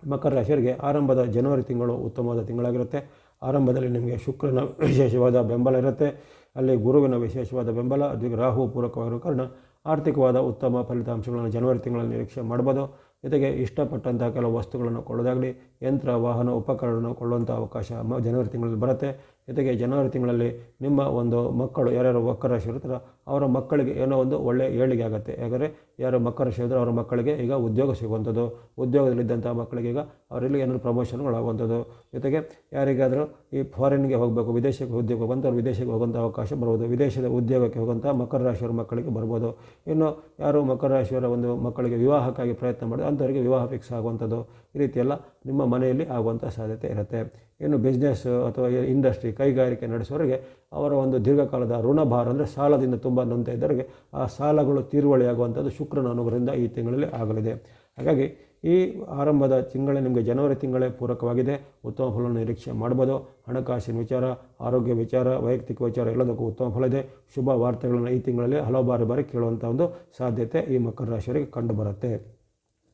ಮಕರ ರಾಶಿಯವರಿಗೆ ಆರಂಭದ ಜನವರಿ ತಿಂಗಳು ಉತ್ತಮವಾದ ತಿಂಗಳಾಗಿರುತ್ತೆ. ಆರಂಭದಲ್ಲಿ ನಿಮಗೆ ಶುಕ್ರನ ವಿಶೇಷವಾದ ಬೆಂಬಲ ಇರುತ್ತೆ. ಅಲ್ಲಿ ಗುರುವಿನ ವಿಶೇಷವಾದ ಬೆಂಬಲ ಅದಕ್ಕೆ ರಾಹು ಪೂರಕವಾಗಿರೋ ಕಾರಣ ಆರ್ಥಿಕವಾದ ಉತ್ತಮ ಫಲಿತಾಂಶಗಳನ್ನು ಜನವರಿ ತಿಂಗಳಲ್ಲಿ ನಿರೀಕ್ಷೆ ಮಾಡ್ಬೋದು. ಜೊತೆಗೆ ಇಷ್ಟಪಟ್ಟಂಥ ಕೆಲವು ವಸ್ತುಗಳನ್ನು ಕೊಳ್ಳೋದಾಗಲಿ, ಯಂತ್ರ, ವಾಹನ, ಉಪಕರಣಗಳನ್ನು ಕೊಳ್ಳುವಂಥ ಅವಕಾಶ ಜನವರಿ ತಿಂಗಳಲ್ಲಿ ಬರುತ್ತೆ. ಜೊತೆಗೆ ಜನವರಿ ತಿಂಗಳಲ್ಲಿ ನಿಮ್ಮ ಒಂದು ಮಕ್ಕಳು, ಯಾರ್ಯಾರು ಮಕರ ರಾಶಿ ಇರ್ತಾರೋ ಅವರ ಮಕ್ಕಳಿಗೆ ಏನೋ ಒಂದು ಒಳ್ಳೆಯ ಏಳಿಗೆ ಆಗುತ್ತೆ. ಯಾಕಂದರೆ ಯಾರು ಮಕರ ರಾಶಿ ಇದ್ದರೆ ಅವರ ಮಕ್ಕಳಿಗೆ ಈಗ ಉದ್ಯೋಗ ಸಿಗುವಂಥದ್ದು. ಉದ್ಯೋಗದಲ್ಲಿದ್ದಂಥ ಮಕ್ಕಳಿಗೆ ಈಗ ಅವರಲ್ಲಿ ಏನಾದರೂ ಪ್ರಮೋಷನ್ಗಳಾಗುವಂಥದ್ದು ಜೊತೆಗೆ ಯಾರಿಗಾದರೂ ಈ ಫಾರಿನ್ಗೆ ಹೋಗಬೇಕು, ವಿದೇಶಕ್ಕೆ ಉದ್ಯೋಗ ಬಂದವರು ವಿದೇಶಕ್ಕೆ ಹೋಗುವಂಥ ಅವಕಾಶ ಬರ್ಬೋದು. ವಿದೇಶದ ಉದ್ಯೋಗಕ್ಕೆ ಹೋಗುವಂಥ ಮಕರ ರಾಶಿಯವರ ಮಕ್ಕಳಿಗೆ ಬರ್ಬೋದು. ಇನ್ನು ಯಾರು ಮಕರ ರಾಶಿಯವರ ಒಂದು ಮಕ್ಕಳಿಗೆ ವಿವಾಹಕ್ಕಾಗಿ ಪ್ರಯತ್ನ ಮಾಡಿ ಅಂಥವರಿಗೆ ವಿವಾಹ ಫಿಕ್ಸ್ ಆಗುವಂಥದ್ದು. ಈ ರೀತಿಯೆಲ್ಲ ನಿಮ್ಮ ಮನೆಯಲ್ಲಿ ಆಗುವಂಥ ಸಾಧ್ಯತೆ ಇರುತ್ತೆ. ಇನ್ನು ಬಿಸ್ನೆಸ್ ಅಥವಾ ಇಂಡಸ್ಟ್ರಿ ಕೈಗಾರಿಕೆ ನಡೆಸೋರಿಗೆ ಅವರ ಒಂದು ದೀರ್ಘಕಾಲದ ಋಣಭಾರ ಅಂದರೆ ಸಾಲದಿಂದ ತುಂಬ ನೊಂದ ಇದ್ದವರಿಗೆ ಆ ಸಾಲಗಳು ತೀರುವಳಿಯಾಗುವಂಥದ್ದು ಶುಕ್ರನ ಅನುಗ್ರಹದಿಂದ ಈ ತಿಂಗಳಲ್ಲಿ ಆಗಲಿದೆ. ಹಾಗಾಗಿ ಈ ಆರಂಭದ ತಿಂಗಳೇ ನಿಮಗೆ ಜನವರಿ ತಿಂಗಳೇ ಪೂರಕವಾಗಿದೆ. ಉತ್ತಮ ಫಲವನ್ನು ನಿರೀಕ್ಷೆ ಮಾಡ್ಬೋದು. ಹಣಕಾಸಿನ ವಿಚಾರ, ಆರೋಗ್ಯ ವಿಚಾರ, ವೈಯಕ್ತಿಕ ವಿಚಾರ ಎಲ್ಲದಕ್ಕೂ ಉತ್ತಮ ಫಲ ಇದೆ. ಶುಭ ವಾರ್ತೆಗಳನ್ನು ಈ ತಿಂಗಳಲ್ಲಿ ಹಲವು ಬಾರಿ ಬಾರಿ ಕೇಳುವಂಥ ಒಂದು ಸಾಧ್ಯತೆ ಈ ಮಕರ ರಾಶಿಯವರಿಗೆ ಕಂಡುಬರುತ್ತೆ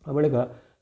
ಆ ಬಳಿಕ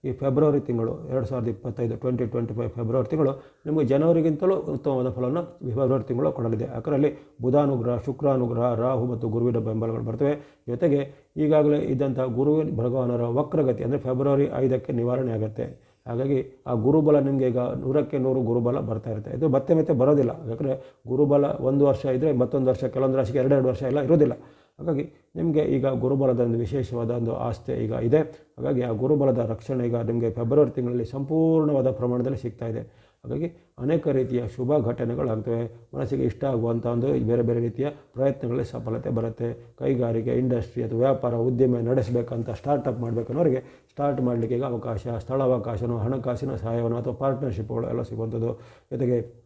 ಈ ಫೆಬ್ರವರಿ ತಿಂಗಳು ಎರಡು ಸಾವಿರದ ಇಪ್ಪತ್ತೈದು ಟ್ವೆಂಟಿ ಟ್ವೆಂಟಿ ಫೈವ್ ಫೆಬ್ರವರಿ ತಿಂಗಳು ನಿಮಗೆ ಜನವರಿಗಿಂತಲೂ ಉತ್ತಮವಾದ ಫಲವನ್ನು ಫೆಬ್ರವರಿ ತಿಂಗಳು ಕೊಡಲಿದೆ. ಅದರಲ್ಲಿ ಬುಧಾನುಗ್ರಹ, ಶುಕ್ರಾನುಗ್ರಹ, ರಾಹು ಮತ್ತು ಗುರುವಿನ ಬೆಂಬಲಗಳು ಬರ್ತವೆ. ಜೊತೆಗೆ ಈಗಾಗಲೇ ಇದ್ದಂಥ ಗುರುವಿನ ಭಗವಾನರ ವಕ್ರಗತಿ ಅಂದರೆ ಫೆಬ್ರವರಿ ಐದಕ್ಕೆ ನಿವಾರಣೆ ಆಗುತ್ತೆ. ಹಾಗಾಗಿ ಆ ಗುರುಬಲ ನಿಮಗೆ ಈಗ ನೂರಕ್ಕೆ ನೂರು ಗುರುಬಲ ಬರ್ತಾ ಇರುತ್ತೆ. ಇದು ಮತ್ತೆ ಮತ್ತೆ ಬರೋದಿಲ್ಲ. ಯಾಕಂದರೆ ಗುರುಬಲ ಒಂದು ವರ್ಷ ಇದ್ದರೆ ಮತ್ತೊಂದು ವರ್ಷ, ಕೆಲವೊಂದು ರಾಶಿಗೆ ಎರಡೆರಡು ವರ್ಷ ಎಲ್ಲ ಇರೋದಿಲ್ಲ. ಹಾಗಾಗಿ ನಿಮಗೆ ಈಗ ಗುರುಬಲದ ಒಂದು ವಿಶೇಷವಾದ ಒಂದು ಆಸ್ತಿ ಈಗ ಇದೆ. ಹಾಗಾಗಿ ಆ ಗುರುಬಲದ ರಕ್ಷಣೆ ಈಗ ನಿಮಗೆ ಫೆಬ್ರವರಿ ತಿಂಗಳಲ್ಲಿ ಸಂಪೂರ್ಣವಾದ ಪ್ರಮಾಣದಲ್ಲಿ ಸಿಗ್ತಾ ಇದೆ. ಹಾಗಾಗಿ ಅನೇಕ ರೀತಿಯ ಶುಭ ಘಟನೆಗಳಾಗ್ತವೆ. ಮನಸ್ಸಿಗೆ ಇಷ್ಟ ಆಗುವಂಥ ಒಂದು ಬೇರೆ ಬೇರೆ ರೀತಿಯ ಪ್ರಯತ್ನಗಳಲ್ಲಿ ಸಫಲತೆ ಬರುತ್ತೆ. ಕೈಗಾರಿಕೆ, ಇಂಡಸ್ಟ್ರಿ ಅಥವಾ ವ್ಯಾಪಾರ, ಉದ್ಯಮ ನಡೆಸಬೇಕಂತ ಸ್ಟಾರ್ಟಪ್ ಮಾಡಬೇಕನ್ನೋರಿಗೆ ಸ್ಟಾರ್ಟ್ ಮಾಡಲಿಕ್ಕೆ ಈಗ ಅವಕಾಶ ಸ್ಥಳಾವಕಾಶನೋ ಹಣಕಾಸಿನ ಸಹಾಯವನ್ನು ಅಥವಾ ಪಾರ್ಟ್ನರ್ಶಿಪ್ಗಳು ಎಲ್ಲ ಸಿಗುವಂಥದ್ದು. ಜೊತೆಗೆ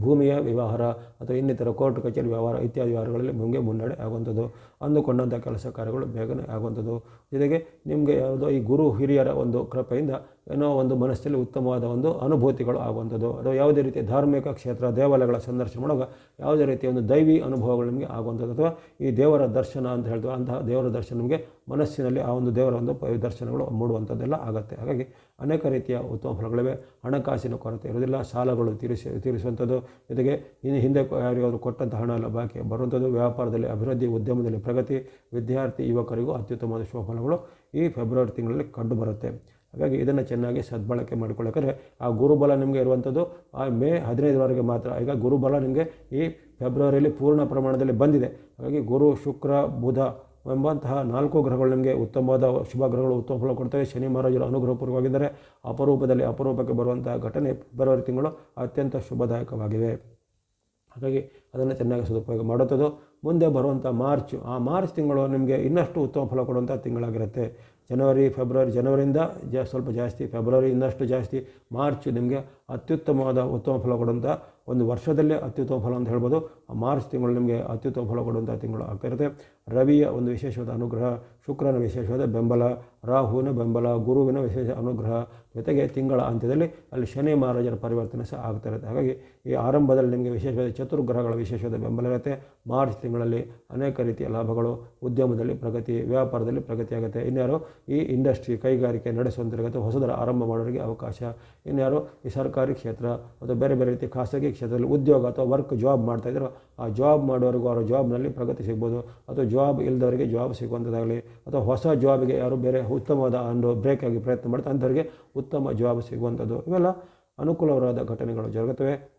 ಭೂಮಿಯ ವ್ಯವಹಾರ ಅಥವಾ ಇನ್ನಿತರ ಕೋರ್ಟ್ ಕಚೇರಿ ವ್ಯವಹಾರ ಇತ್ಯಾದಿ ವ್ಯವಹಾರಗಳಲ್ಲಿ ನಿಮಗೆ ಮುನ್ನಡೆ ಆಗುವಂಥದ್ದು. ಅಂದುಕೊಂಡಂಥ ಕೆಲಸ ಕಾರ್ಯಗಳು ಬೇಗನೆ ಆಗುವಂಥದ್ದು. ಜೊತೆಗೆ ನಿಮಗೆ ಯಾವುದೋ ಈ ಗುರು ಹಿರಿಯರ ಒಂದು ಕೃಪೆಯಿಂದ ಏನೋ ಒಂದು ಮನಸ್ಸಲ್ಲಿ ಉತ್ತಮವಾದ ಒಂದು ಅನುಭೂತಿಗಳು ಆಗುವಂಥದ್ದು. ಅಥವಾ ಯಾವುದೇ ರೀತಿಯ ಧಾರ್ಮಿಕ ಕ್ಷೇತ್ರ, ದೇವಾಲಯಗಳ ಸಂದರ್ಶನ ಮಾಡುವಾಗ ಯಾವುದೇ ರೀತಿಯ ಒಂದು ದೈವಿ ಅನುಭವಗಳು ನಿಮಗೆ ಆಗುವಂಥದ್ದು. ಅಥವಾ ಈ ದೇವರ ದರ್ಶನ ಅಂತ ಹೇಳ್ತೀವಿ, ಅಂತಹ ದೇವರ ದರ್ಶನ ನಿಮಗೆ ಮನಸ್ಸಿನಲ್ಲಿ ಆ ಒಂದು ದೇವರ ಒಂದು ದರ್ಶನಗಳು ಮೂಡುವಂಥದ್ದೆಲ್ಲ ಆಗುತ್ತೆ. ಹಾಗಾಗಿ ಅನೇಕ ರೀತಿಯ ಉತ್ತಮ ಫಲಗಳಿವೆ. ಹಣಕಾಸಿನ ಕೊರತೆ ಇರೋದಿಲ್ಲ ಸಾಲಗಳು ತೀರಿಸಿ, ತೀರಿಸುವಂಥದ್ದು. ಜೊತೆಗೆ ಇನ್ನು ಹಿಂದೆ ಯಾರಿಗಾದರೂ ಕೊಟ್ಟಂಥ ಹಣ ಎಲ್ಲ ಬಾಕಿ ಬರುವಂಥದ್ದು. ವ್ಯಾಪಾರದಲ್ಲಿ ಅಭಿವೃದ್ಧಿ, ಉದ್ಯಮದಲ್ಲಿ ಪ್ರಗತಿ, ವಿದ್ಯಾರ್ಥಿ, ಯುವಕರಿಗೂ ಅತ್ಯುತ್ತಮವಾದ ಶುಭಫಲಗಳು ಈ ಫೆಬ್ರವರಿ ತಿಂಗಳಲ್ಲಿ ಕಂಡುಬರುತ್ತೆ ಹಾಗಾಗಿ ಇದನ್ನು ಚೆನ್ನಾಗಿ ಸದ್ಬಳಕೆ ಮಾಡ್ಕೊಳ್ಳೋಕ್ಕೆ ಆ ಗುರುಬಲ ನಿಮಗೆ ಇರುವಂಥದ್ದು, ಆ ಮೇ ಹದಿನೈದರವರೆಗೆ ಮಾತ್ರ. ಈಗ ಗುರುಬಲ ನಿಮಗೆ ಈ ಫೆಬ್ರವರಿಯಲ್ಲಿ ಪೂರ್ಣ ಪ್ರಮಾಣದಲ್ಲಿ ಬಂದಿದೆ. ಹಾಗಾಗಿ ಗುರು, ಶುಕ್ರ, ಬುಧ ಎಂಬಂತಹ ನಾಲ್ಕು ಗ್ರಹಗಳು ನಿಮಗೆ ಉತ್ತಮವಾದ ಶುಭ ಗ್ರಹಗಳು ಉತ್ತಮ ಫಲ ಕೊಡ್ತವೆ. ಶನಿ, ಮಹಾರಾಜರು ಅನುಗ್ರಹಪೂರ್ವವಾಗಿದ್ದರೆ. ಅಪರೂಪದಲ್ಲಿ ಅಪರೂಪಕ್ಕೆ ಬರುವಂತಹ ಘಟನೆ ಫೆಬ್ರವರಿ ತಿಂಗಳು ಅತ್ಯಂತ ಶುಭದಾಯಕವಾಗಿವೆ. ಹಾಗಾಗಿ ಅದನ್ನು ಚೆನ್ನಾಗಿ ಸದುಪಯೋಗ ಮಾಡುತ್ತದೆ, ಮುಂದೆ ಬರುವಂಥ ಮಾರ್ಚ್ ಆ ಮಾರ್ಚ್ ತಿಂಗಳು ನಿಮಗೆ ಇನ್ನಷ್ಟು ಉತ್ತಮ ಫಲ ಕೊಡುವಂಥ ತಿಂಗಳಾಗಿರುತ್ತೆ. ಜನವರಿ ಫೆಬ್ರವರಿ ಜನವರಿಯಿಂದ ಜ ಸ್ವಲ್ಪ ಜಾಸ್ತಿ ಫೆಬ್ರವರಿ ಇನ್ನಷ್ಟು ಜಾಸ್ತಿ ಮಾರ್ಚ್ ನಿಮಗೆ ಅತ್ಯುತ್ತಮವಾದ ಉತ್ತಮ ಫಲ ಕೊಡುವಂಥ ಒಂದು ವರ್ಷದಲ್ಲೇ ಅತ್ಯುತ್ತಮ ಫಲ ಅಂತ ಹೇಳ್ಬೋದು. ಮಾರ್ಚ್ ತಿಂಗಳು ನಿಮಗೆ ಅತ್ಯುತ್ತಮ ಫಲ ಕೊಡುವಂಥ ತಿಂಗಳು ಆಗ್ತಿರುತ್ತೆ ರವಿಯ ಒಂದು ವಿಶೇಷವಾದ ಅನುಗ್ರಹ, ಶುಕ್ರನ ವಿಶೇಷವಾದ ಬೆಂಬಲ, ರಾಹುವಿನ ಬೆಂಬಲ, ಗುರುವಿನ ವಿಶೇಷ ಅನುಗ್ರಹ ಜೊತೆಗೆ ತಿಂಗಳ ಅಂತ್ಯದಲ್ಲಿ ಅಲ್ಲಿ ಶನಿ ಮಹಾರಾಜರ ಪರಿವರ್ತನೆ ಸಹ ಆಗ್ತಾ ಇರುತ್ತೆ. ಹಾಗಾಗಿ ಈ ಆರಂಭದಲ್ಲಿ ನಿಮಗೆ ವಿಶೇಷವಾದ ಚತುರ್ಗ್ರಹಗಳ ವಿಶೇಷವಾದ ಬೆಂಬಲ ಇರುತ್ತೆ. ಮಾರ್ಚ್ ತಿಂಗಳಲ್ಲಿ ಅನೇಕ ರೀತಿಯ ಲಾಭಗಳು, ಉದ್ಯಮದಲ್ಲಿ ಪ್ರಗತಿ, ವ್ಯಾಪಾರದಲ್ಲಿ ಪ್ರಗತಿ ಆಗುತ್ತೆ. ಇನ್ಯಾರು ಈ ಇಂಡಸ್ಟ್ರಿ ಕೈಗಾರಿಕೆ ನಡೆಸುವಂಥವ್ರಿಗೆ ಹೊಸದರ ಆರಂಭ ಮಾಡೋರಿಗೆ ಅವಕಾಶ. ಇನ್ಯಾರು ಈ ಸರ್ಕಾರಿ ಕ್ಷೇತ್ರ ಅಥವಾ ಬೇರೆ ಬೇರೆ ರೀತಿಯ ಖಾಸಗಿ ಕ್ಷೇತ್ರದಲ್ಲಿ ಉದ್ಯೋಗ ಅಥವಾ ವರ್ಕ್ ಜಾಬ್ ಮಾಡ್ತಾ ಇದ್ರು ಆ ಜಾಬ್ ಮಾಡೋರಿಗೂ ಅವರ ಜಾಬ್ನಲ್ಲಿ ಪ್ರಗತಿ ಸಿಗ್ಬೋದು. ಅಥವಾ ಜಾಬ್ ಇಲ್ಲದವರಿಗೆ ಜಾಬ್ ಸಿಗುವಂಥದ್ದಾಗಲಿ ಅಥವಾ ಹೊಸ ಜಾಬ್ಗೆ ಯಾರು ಬೇರೆ ಉತ್ತಮವಾದ ಒಂದು ಬ್ರೇಕ್ ಆಗಿ ಪ್ರಯತ್ನ ಮಾಡ್ತಾ ಅಂಥವ್ರಿಗೆ ಉತ್ತಮ ಜಾಬ್ ಸಿಗುವಂಥದ್ದು. ಇವೆಲ್ಲ ಅನುಕೂಲವಾದ ಘಟನೆಗಳು ಜರುಗುತ್ತವೆ.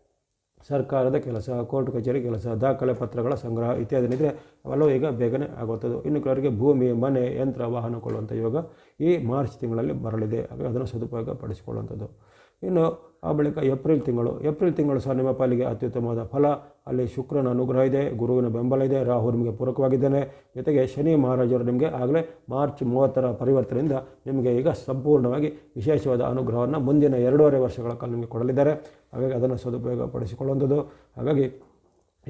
ಸರ್ಕಾರದ ಕೆಲಸ ಕೋರ್ಟ್ ಕಚೇರಿ ಕೆಲಸ, ದಾಖಲೆ ಪತ್ರಗಳ ಸಂಗ್ರಹ ಇತ್ಯಾದಿನಿದ್ರೆ ಅವೆಲ್ಲವೂ ಈಗ ಬೇಗನೆ ಆಗುತ್ತದೆ ಇನ್ನು ಕೆಲವರಿಗೆ ಭೂಮಿ, ಮನೆ, ಯಂತ್ರ ವಾಹನ ಕೊಳ್ಳುವಂಥ ಯೋಗ ಈ ಮಾರ್ಚ್ ತಿಂಗಳಲ್ಲಿ ಬರಲಿದೆ. ಅದನ್ನು ಸದುಪಯೋಗ ಪಡಿಸಿಕೊಳ್ಳುವಂಥದ್ದು ಇನ್ನು ಆ ಬಳಿಕ ಏಪ್ರಿಲ್ ತಿಂಗಳು ಏಪ್ರಿಲ್ ತಿಂಗಳು ಸಹ ನಿಮ್ಮ ಪಾಲಿಗೆ ಅತ್ಯುತ್ತಮವಾದ ಫಲ. ಅಲ್ಲಿ ಶುಕ್ರನ ಅನುಗ್ರಹ ಇದೆ, ಗುರುವಿನ ಬೆಂಬಲ ಇದೆ, ರಾಹು ನಿಮಗೆ ಪೂರಕವಾಗಿದ್ದಾನೆ. ಜೊತೆಗೆ ಶನಿ ಮಹಾರಾಜರು ನಿಮಗೆ ಆಗಲೇ ಮಾರ್ಚ್ ಮೂವತ್ತರ ಪರಿವರ್ತನೆಯಿಂದ ನಿಮಗೆ ಈಗ ಸಂಪೂರ್ಣವಾಗಿ ವಿಶೇಷವಾದ ಅನುಗ್ರಹವನ್ನು ಮುಂದಿನ ಎರಡೂವರೆ ವರ್ಷಗಳ ಕಾಲ ನಿಮಗೆ ಕೊಡಲಿದ್ದಾರೆ. ಹಾಗಾಗಿ ಅದನ್ನು ಸದುಪಯೋಗ ಪಡಿಸಿಕೊಳ್ಳುವಂಥದ್ದು ಹಾಗಾಗಿ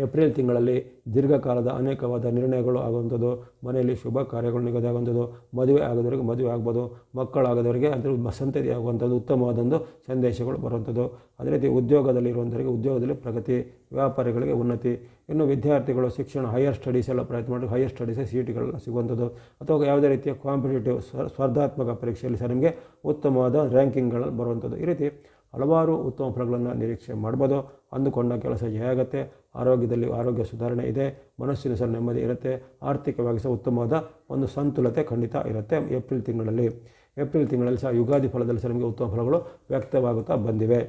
ಏಪ್ರಿಲ್ ತಿಂಗಳಲ್ಲಿ ದೀರ್ಘಕಾಲದ ಅನೇಕವಾದ ನಿರ್ಣಯಗಳು ಆಗುವಂಥದ್ದು. ಮನೆಯಲ್ಲಿ ಶುಭ ಕಾರ್ಯಗಳು ನಿಗದಿ ಆಗುವಂಥದ್ದು ಮದುವೆ ಆಗದವರಿಗೆ ಮದುವೆ ಆಗ್ಬೋದು. ಮಕ್ಕಳಾಗದವರಿಗೆ ಅಂದರೆ ಸಂತತಿ ಆಗುವಂಥದ್ದು, ಉತ್ತಮವಾದೊಂದು ಸಂದೇಶಗಳು ಬರುವಂಥದ್ದು. ಅದೇ ರೀತಿ ಉದ್ಯೋಗದಲ್ಲಿ ಇರುವಂಥವರಿಗೆ ಉದ್ಯೋಗದಲ್ಲಿ ಪ್ರಗತಿ, ವ್ಯಾಪಾರಿಗಳಿಗೆ ಉನ್ನತಿ. ಇನ್ನು ವಿದ್ಯಾರ್ಥಿಗಳು ಶಿಕ್ಷಣ ಹೈಯರ್ ಸ್ಟಡೀಸ್ ಎಲ್ಲ ಪ್ರಯತ್ನ ಮಾಡಿ ಹೈಯರ್ ಸ್ಟಡೀಸೇ ಸೀಟ್ಗಳೆಲ್ಲ ಸಿಗುವಂಥದ್ದು. ಅಥವಾ ಯಾವುದೇ ರೀತಿಯ ಕಾಂಪಿಟೇಟಿವ್ ಸ್ಪರ್ಧಾತ್ಮಕ ಪರೀಕ್ಷೆಯಲ್ಲಿ ಸಹ ನಿಮಗೆ ಉತ್ತಮವಾದ ರ್ಯಾಂಕಿಂಗ್ಗಳಲ್ಲಿ ಬರುವಂಥದ್ದು. ಈ ರೀತಿ ಹಲವಾರು ಉತ್ತಮ ಫಲಗಳನ್ನು ನಿರೀಕ್ಷೆ ಮಾಡ್ಬೋದು. ಅಂದುಕೊಂಡ ಕೆಲಸ ಜಯ ಆಗುತ್ತೆ ಆರೋಗ್ಯದಲ್ಲಿ ಆರೋಗ್ಯ ಸುಧಾರಣೆ ಇದೆ, ಮನಸ್ಸಿನ ಸಹ ನೆಮ್ಮದಿ ಇರುತ್ತೆ, ಆರ್ಥಿಕವಾಗಿ ಸಹ ಉತ್ತಮವಾದ ಒಂದು ಸಂತುಲತೆ ಖಂಡಿತ ಇರುತ್ತೆ ಏಪ್ರಿಲ್ ತಿಂಗಳಲ್ಲಿ. ಏಪ್ರಿಲ್ ತಿಂಗಳಲ್ಲಿ ಸಹ ಯುಗಾದಿ ಫಲದಲ್ಲಿ ಸಹ ನಿಮಗೆ ಉತ್ತಮ ಫಲಗಳು ವ್ಯಕ್ತವಾಗುತ್ತಾ ಬಂದಿವೆ.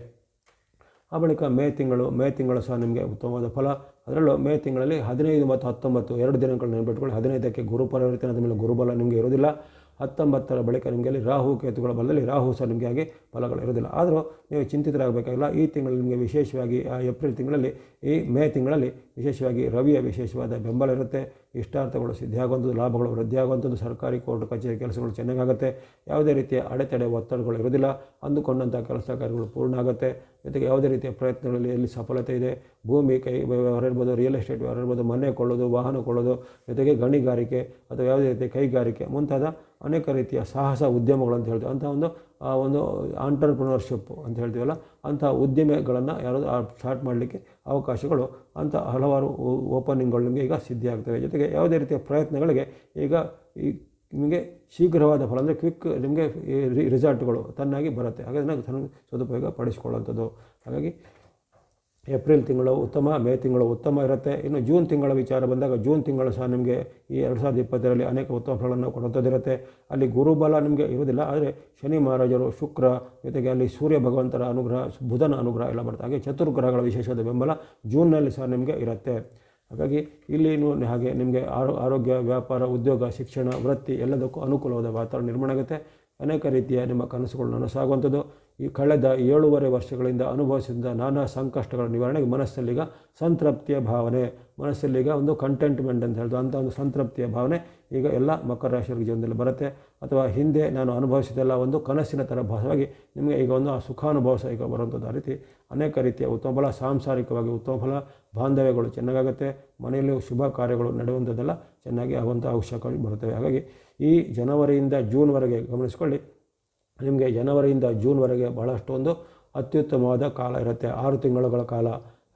ಆ ಬಳಿಕ ಮೇ ತಿಂಗಳು ಮೇ ತಿಂಗಳು ಸಹ ನಿಮಗೆ ಉತ್ತಮವಾದ ಫಲ. ಅದರಲ್ಲೂ ಮೇ ತಿಂಗಳಲ್ಲಿ ಹದಿನೈದು ಮತ್ತು ಹತ್ತೊಂಬತ್ತು ಎರಡು ದಿನಗಳನ್ನ ನೆನಪಿಟ್ಕೊಳ್ಳಿ, ಹದಿನೈದಕ್ಕೆ ಗುರುಪರ ಇರುತ್ತೆ ಅದ ಮೇಲೆ ಗುರುಬಲ ನಿಮಗೆ ಇರೋದಿಲ್ಲ ಹತ್ತೊಂಬತ್ತರ ಬಳಿಕ ನಿಮಗೆ ಅಲ್ಲಿ ರಾಹು ಕೇತುಗಳ ಬಲದಲ್ಲಿ ರಾಹು ಸಹ ನಿಮಗೆ ಹಾಗೆ ಫಲಗಳು ಇರೋದಿಲ್ಲ ಆದರೂ ನೀವು ಚಿಂತಿತರಾಗಬೇಕಾಗಿಲ್ಲ. ಈ ತಿಂಗಳಲ್ಲಿ ನಿಮಗೆ ವಿಶೇಷವಾಗಿ ಏಪ್ರಿಲ್ ತಿಂಗಳಲ್ಲಿ, ಈ ಮೇ ತಿಂಗಳಲ್ಲಿ ವಿಶೇಷವಾಗಿ ರವಿಯ ವಿಶೇಷವಾದ ಬೆಂಬಲ ಇರುತ್ತೆ. ಇಷ್ಟಾರ್ಥಗಳು ಸಿದ್ಧಿಯಾಗುವಂಥದ್ದು, ಲಾಭಗಳು ವೃದ್ಧಿಯಾಗುವಂಥದ್ದು, ಸರ್ಕಾರಿ ಕೋರ್ಟ್ ಕಚೇರಿ ಕೆಲಸಗಳು ಚೆನ್ನಾಗಾಗುತ್ತೆ. ಯಾವುದೇ ರೀತಿಯ ಅಡೆತಡೆ, ಒತ್ತಡಗಳು ಇರೋದಿಲ್ಲ ಅಂದುಕೊಂಡಂಥ ಕೆಲಸ ಕಾರ್ಯಗಳು ಪೂರ್ಣ ಆಗುತ್ತೆ. ಜೊತೆಗೆ ಯಾವುದೇ ರೀತಿಯ ಪ್ರಯತ್ನಗಳಲ್ಲಿ ಎಲ್ಲಿ ಸಫಲತೆ ಇದೆ, ಭೂಮಿ ಕೈ ವ್ಯವಹಾರ ಇರ್ಬೋದು ರಿಯಲ್ ಎಸ್ಟೇಟ್ ವ್ಯವಹಾರ ಮನೆ ಕೊಳ್ಳೋದು, ವಾಹನ ಕೊಳ್ಳೋದು, ಜೊತೆಗೆ ಗಣಿಗಾರಿಕೆ ಅಥವಾ ಯಾವುದೇ ರೀತಿಯ ಕೈಗಾರಿಕೆ ಮುಂತಾದ ಅನೇಕ ರೀತಿಯ ಸಾಹಸ ಉದ್ಯಮಗಳು ಅಂತ ಹೇಳ್ತೀವಿ. ಅಂಥ ಒಂದು, ಆ ಒಂದು ಆಂಟರ್ಪ್ರಿನರ್ಶಿಪ್ ಅಂತ ಹೇಳ್ತೀವಲ್ಲ ಅಂಥ ಉದ್ಯಮಗಳನ್ನು ಯಾರು ಸ್ಟಾರ್ಟ್ ಮಾಡಲಿಕ್ಕೆ ಅವಕಾಶಗಳು ಅಂಥ ಹಲವಾರು ಓಪನಿಂಗ್ಗಳಿಗೆ ಈಗ ಸಿದ್ಧಿಯಾಗ್ತವೆ ಜೊತೆಗೆ ಯಾವುದೇ ರೀತಿಯ ಪ್ರಯತ್ನಗಳಿಗೆ ಈಗ ಈ ನಿಮಗೆ ಶೀಘ್ರವಾದ ಫಲ, ಅಂದರೆ ಕ್ವಿಕ್ ನಿಮಗೆ ರಿಸಲ್ಟ್ಗಳು ತನ್ನಾಗಿ ಬರುತ್ತೆ. ಹಾಗಾಗಿ ನಾವು ತನ್ನ ಸದುಪಯೋಗ ಪಡಿಸ್ಕೊಳ್ಳುವಂಥದ್ದು. ಹಾಗಾಗಿ ಏಪ್ರಿಲ್ ತಿಂಗಳು ಉತ್ತಮ, ಮೇ ತಿಂಗಳು ಉತ್ತಮ ಇರುತ್ತೆ. ಇನ್ನು ಜೂನ್ ತಿಂಗಳ ವಿಚಾರ ಬಂದಾಗ, ಜೂನ್ ತಿಂಗಳು ಸಹ ನಿಮಗೆ ಈ ಎರಡು ಸಾವಿರದ ಇಪ್ಪತ್ತರಲ್ಲಿ ಅನೇಕ ಉತ್ತಮ ಫಲಗಳನ್ನು ಕೊಡುವಂಥದ್ದಿರುತ್ತೆ. ಅಲ್ಲಿ ಗುರುಬಲ ನಿಮಗೆ ಇರುವುದಿಲ್ಲ. ಆದರೆ ಶನಿ ಮಹಾರಾಜರು, ಶುಕ್ರ, ಜೊತೆಗೆ ಅಲ್ಲಿ ಸೂರ್ಯ ಭಗವಂತರ ಅನುಗ್ರಹ, ಬುಧನ ಅನುಗ್ರಹ ಎಲ್ಲ ಬರುತ್ತೆ. ಹಾಗೆ ಚತುರ್ಗ್ರಹಗಳ ವಿಶೇಷದ ಬೆಂಬಲ ಜೂನ್ನಲ್ಲಿ ಸಹ ನಿಮಗೆ ಇರುತ್ತೆ. ಹಾಗಾಗಿ ಇಲ್ಲಿ ಹಾಗೆ ನಿಮಗೆ ಆರೋ, ಆರೋಗ್ಯ, ವ್ಯಾಪಾರ, ಉದ್ಯೋಗ, ಶಿಕ್ಷಣ, ವೃತ್ತಿ ಎಲ್ಲದಕ್ಕೂ ಅನುಕೂಲವಾದ ವಾತಾವರಣ ನಿರ್ಮಾಣ ಆಗುತ್ತೆ. ಅನೇಕ ರೀತಿಯ ನಿಮ್ಮ ಕನಸುಗಳು ನನಸಾಗುವಂಥದ್ದು ಈ ಕಳೆದ ಏಳೂವರೆ ವರ್ಷಗಳಿಂದ ಅನುಭವಿಸಿದ ನಾನಾ ಸಂಕಷ್ಟಗಳ ನಿವಾರಣೆಗೆ ಮನಸ್ಸಲ್ಲಿಗ ಸಂತೃಪ್ತಿಯ ಭಾವನೆ, ಮನಸ್ಸಲ್ಲಿಗ ಒಂದು ಕಂಟೆಂಟ್ಮೆಂಟ್ ಅಂತ ಹೇಳ್ದು ಅಂಥ ಒಂದು ಸಂತೃಪ್ತಿಯ ಭಾವನೆ ಈಗ ಎಲ್ಲ ಮಕರ ರಾಶಿಯವರ ಜೀವನದಲ್ಲಿ ಬರುತ್ತೆ. ಅಥವಾ ಹಿಂದೆ ನಾನು ಅನುಭವಿಸಿದೆಲ್ಲ ಒಂದು ಕನಸಿನ ಥರ ಭಾಸವಾಗಿ ನಿಮಗೆ ಈಗ ಒಂದು ಆ ಸುಖಾನುಭವ ಸಹ ಈಗ ಬರುವಂಥದ್ದು ಆ ರೀತಿ. ಅನೇಕ ರೀತಿಯ ಉತ್ತಮ ಫಲ, ಸಾಂಸಾರಿಕವಾಗಿ ಉತ್ತಮ ಫಲ ಬಾಂಧವ್ಯಗಳು ಚೆನ್ನಾಗಾಗುತ್ತೆ, ಮನೆಯಲ್ಲಿ ಶುಭ ಕಾರ್ಯಗಳು ನಡೆಯುವಂಥದ್ದೆಲ್ಲ ಚೆನ್ನಾಗಿ ಆಗುವಂಥ ಅವಶ್ಯಕಗಳು ಬರುತ್ತವೆ. ಹಾಗಾಗಿ ಈ ಜನವರಿಯಿಂದ ಜೂನ್ವರೆಗೆ ಗಮನಿಸ್ಕೊಳ್ಳಿ. ನಿಮಗೆ ಜನವರಿಯಿಂದ ಜೂನ್ವರೆಗೆ ಬಹಳಷ್ಟು ಒಂದು ಅತ್ಯುತ್ತಮವಾದ ಕಾಲ ಇರುತ್ತೆ, ಆರು ತಿಂಗಳುಗಳ ಕಾಲ.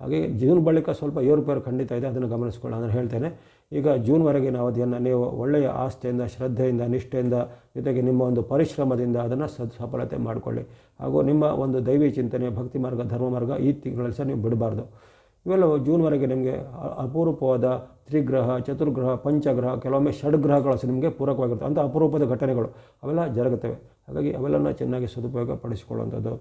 ಹಾಗೆ ಜೂನ್ ಬಳಿಕ ಸ್ವಲ್ಪ ಏರುಪೇರು ಖಂಡಿತ ಇದೆ, ಅದನ್ನು ಗಮನಿಸ್ಕೊಳ್ಳಿ ನಾನು ಹೇಳ್ತೇನೆ. ಈಗ ಜೂನ್ವರೆಗಿನ ಅವಧಿಯನ್ನು ನೀವು ಒಳ್ಳೆಯ ಆಸ್ಥೆಯಿಂದ, ಶ್ರದ್ಧೆಯಿಂದ, ನಿಷ್ಠೆಯಿಂದ, ಜೊತೆಗೆ ನಿಮ್ಮ ಒಂದು ಪರಿಶ್ರಮದಿಂದ ಅದನ್ನು ಸದ್ ಸಫಲತೆ ಮಾಡಿಕೊಳ್ಳಿ. ಹಾಗೂ ನಿಮ್ಮ ಒಂದು ದೈವಿ ಚಿಂತನೆ, ಭಕ್ತಿ ಮಾರ್ಗ, ಧರ್ಮ ಮಾರ್ಗ ಈ ತಿಂಗಳಲ್ಲಿ ಸಹ ನೀವು ಬಿಡಬಾರ್ದು. ಇವೆಲ್ಲವೂ ಜೂನ್ವರೆಗೆ ನಿಮಗೆ ಅಪರೂಪವಾದ ತ್ರಿಗ್ರಹ, ಚತುರ್ಗ್ರಹ, ಪಂಚಗ್ರಹ, ಕೆಲವೊಮ್ಮೆ ಷಡ್ಗ್ರಹಗಳು ಸಹ ನಿಮಗೆ ಪೂರಕವಾಗಿರುತ್ತೆ. ಅಂಥ ಅಪರೂಪದ ಘಟನೆಗಳು ಅವೆಲ್ಲ ಜರುಗುತ್ತವೆ. ಹಾಗಾಗಿ ಅವೆಲ್ಲನ ಚೆನ್ನಾಗಿ ಸದುಪಯೋಗ ಪಡಿಸಿಕೊಳ್ಳುವಂಥದ್ದು.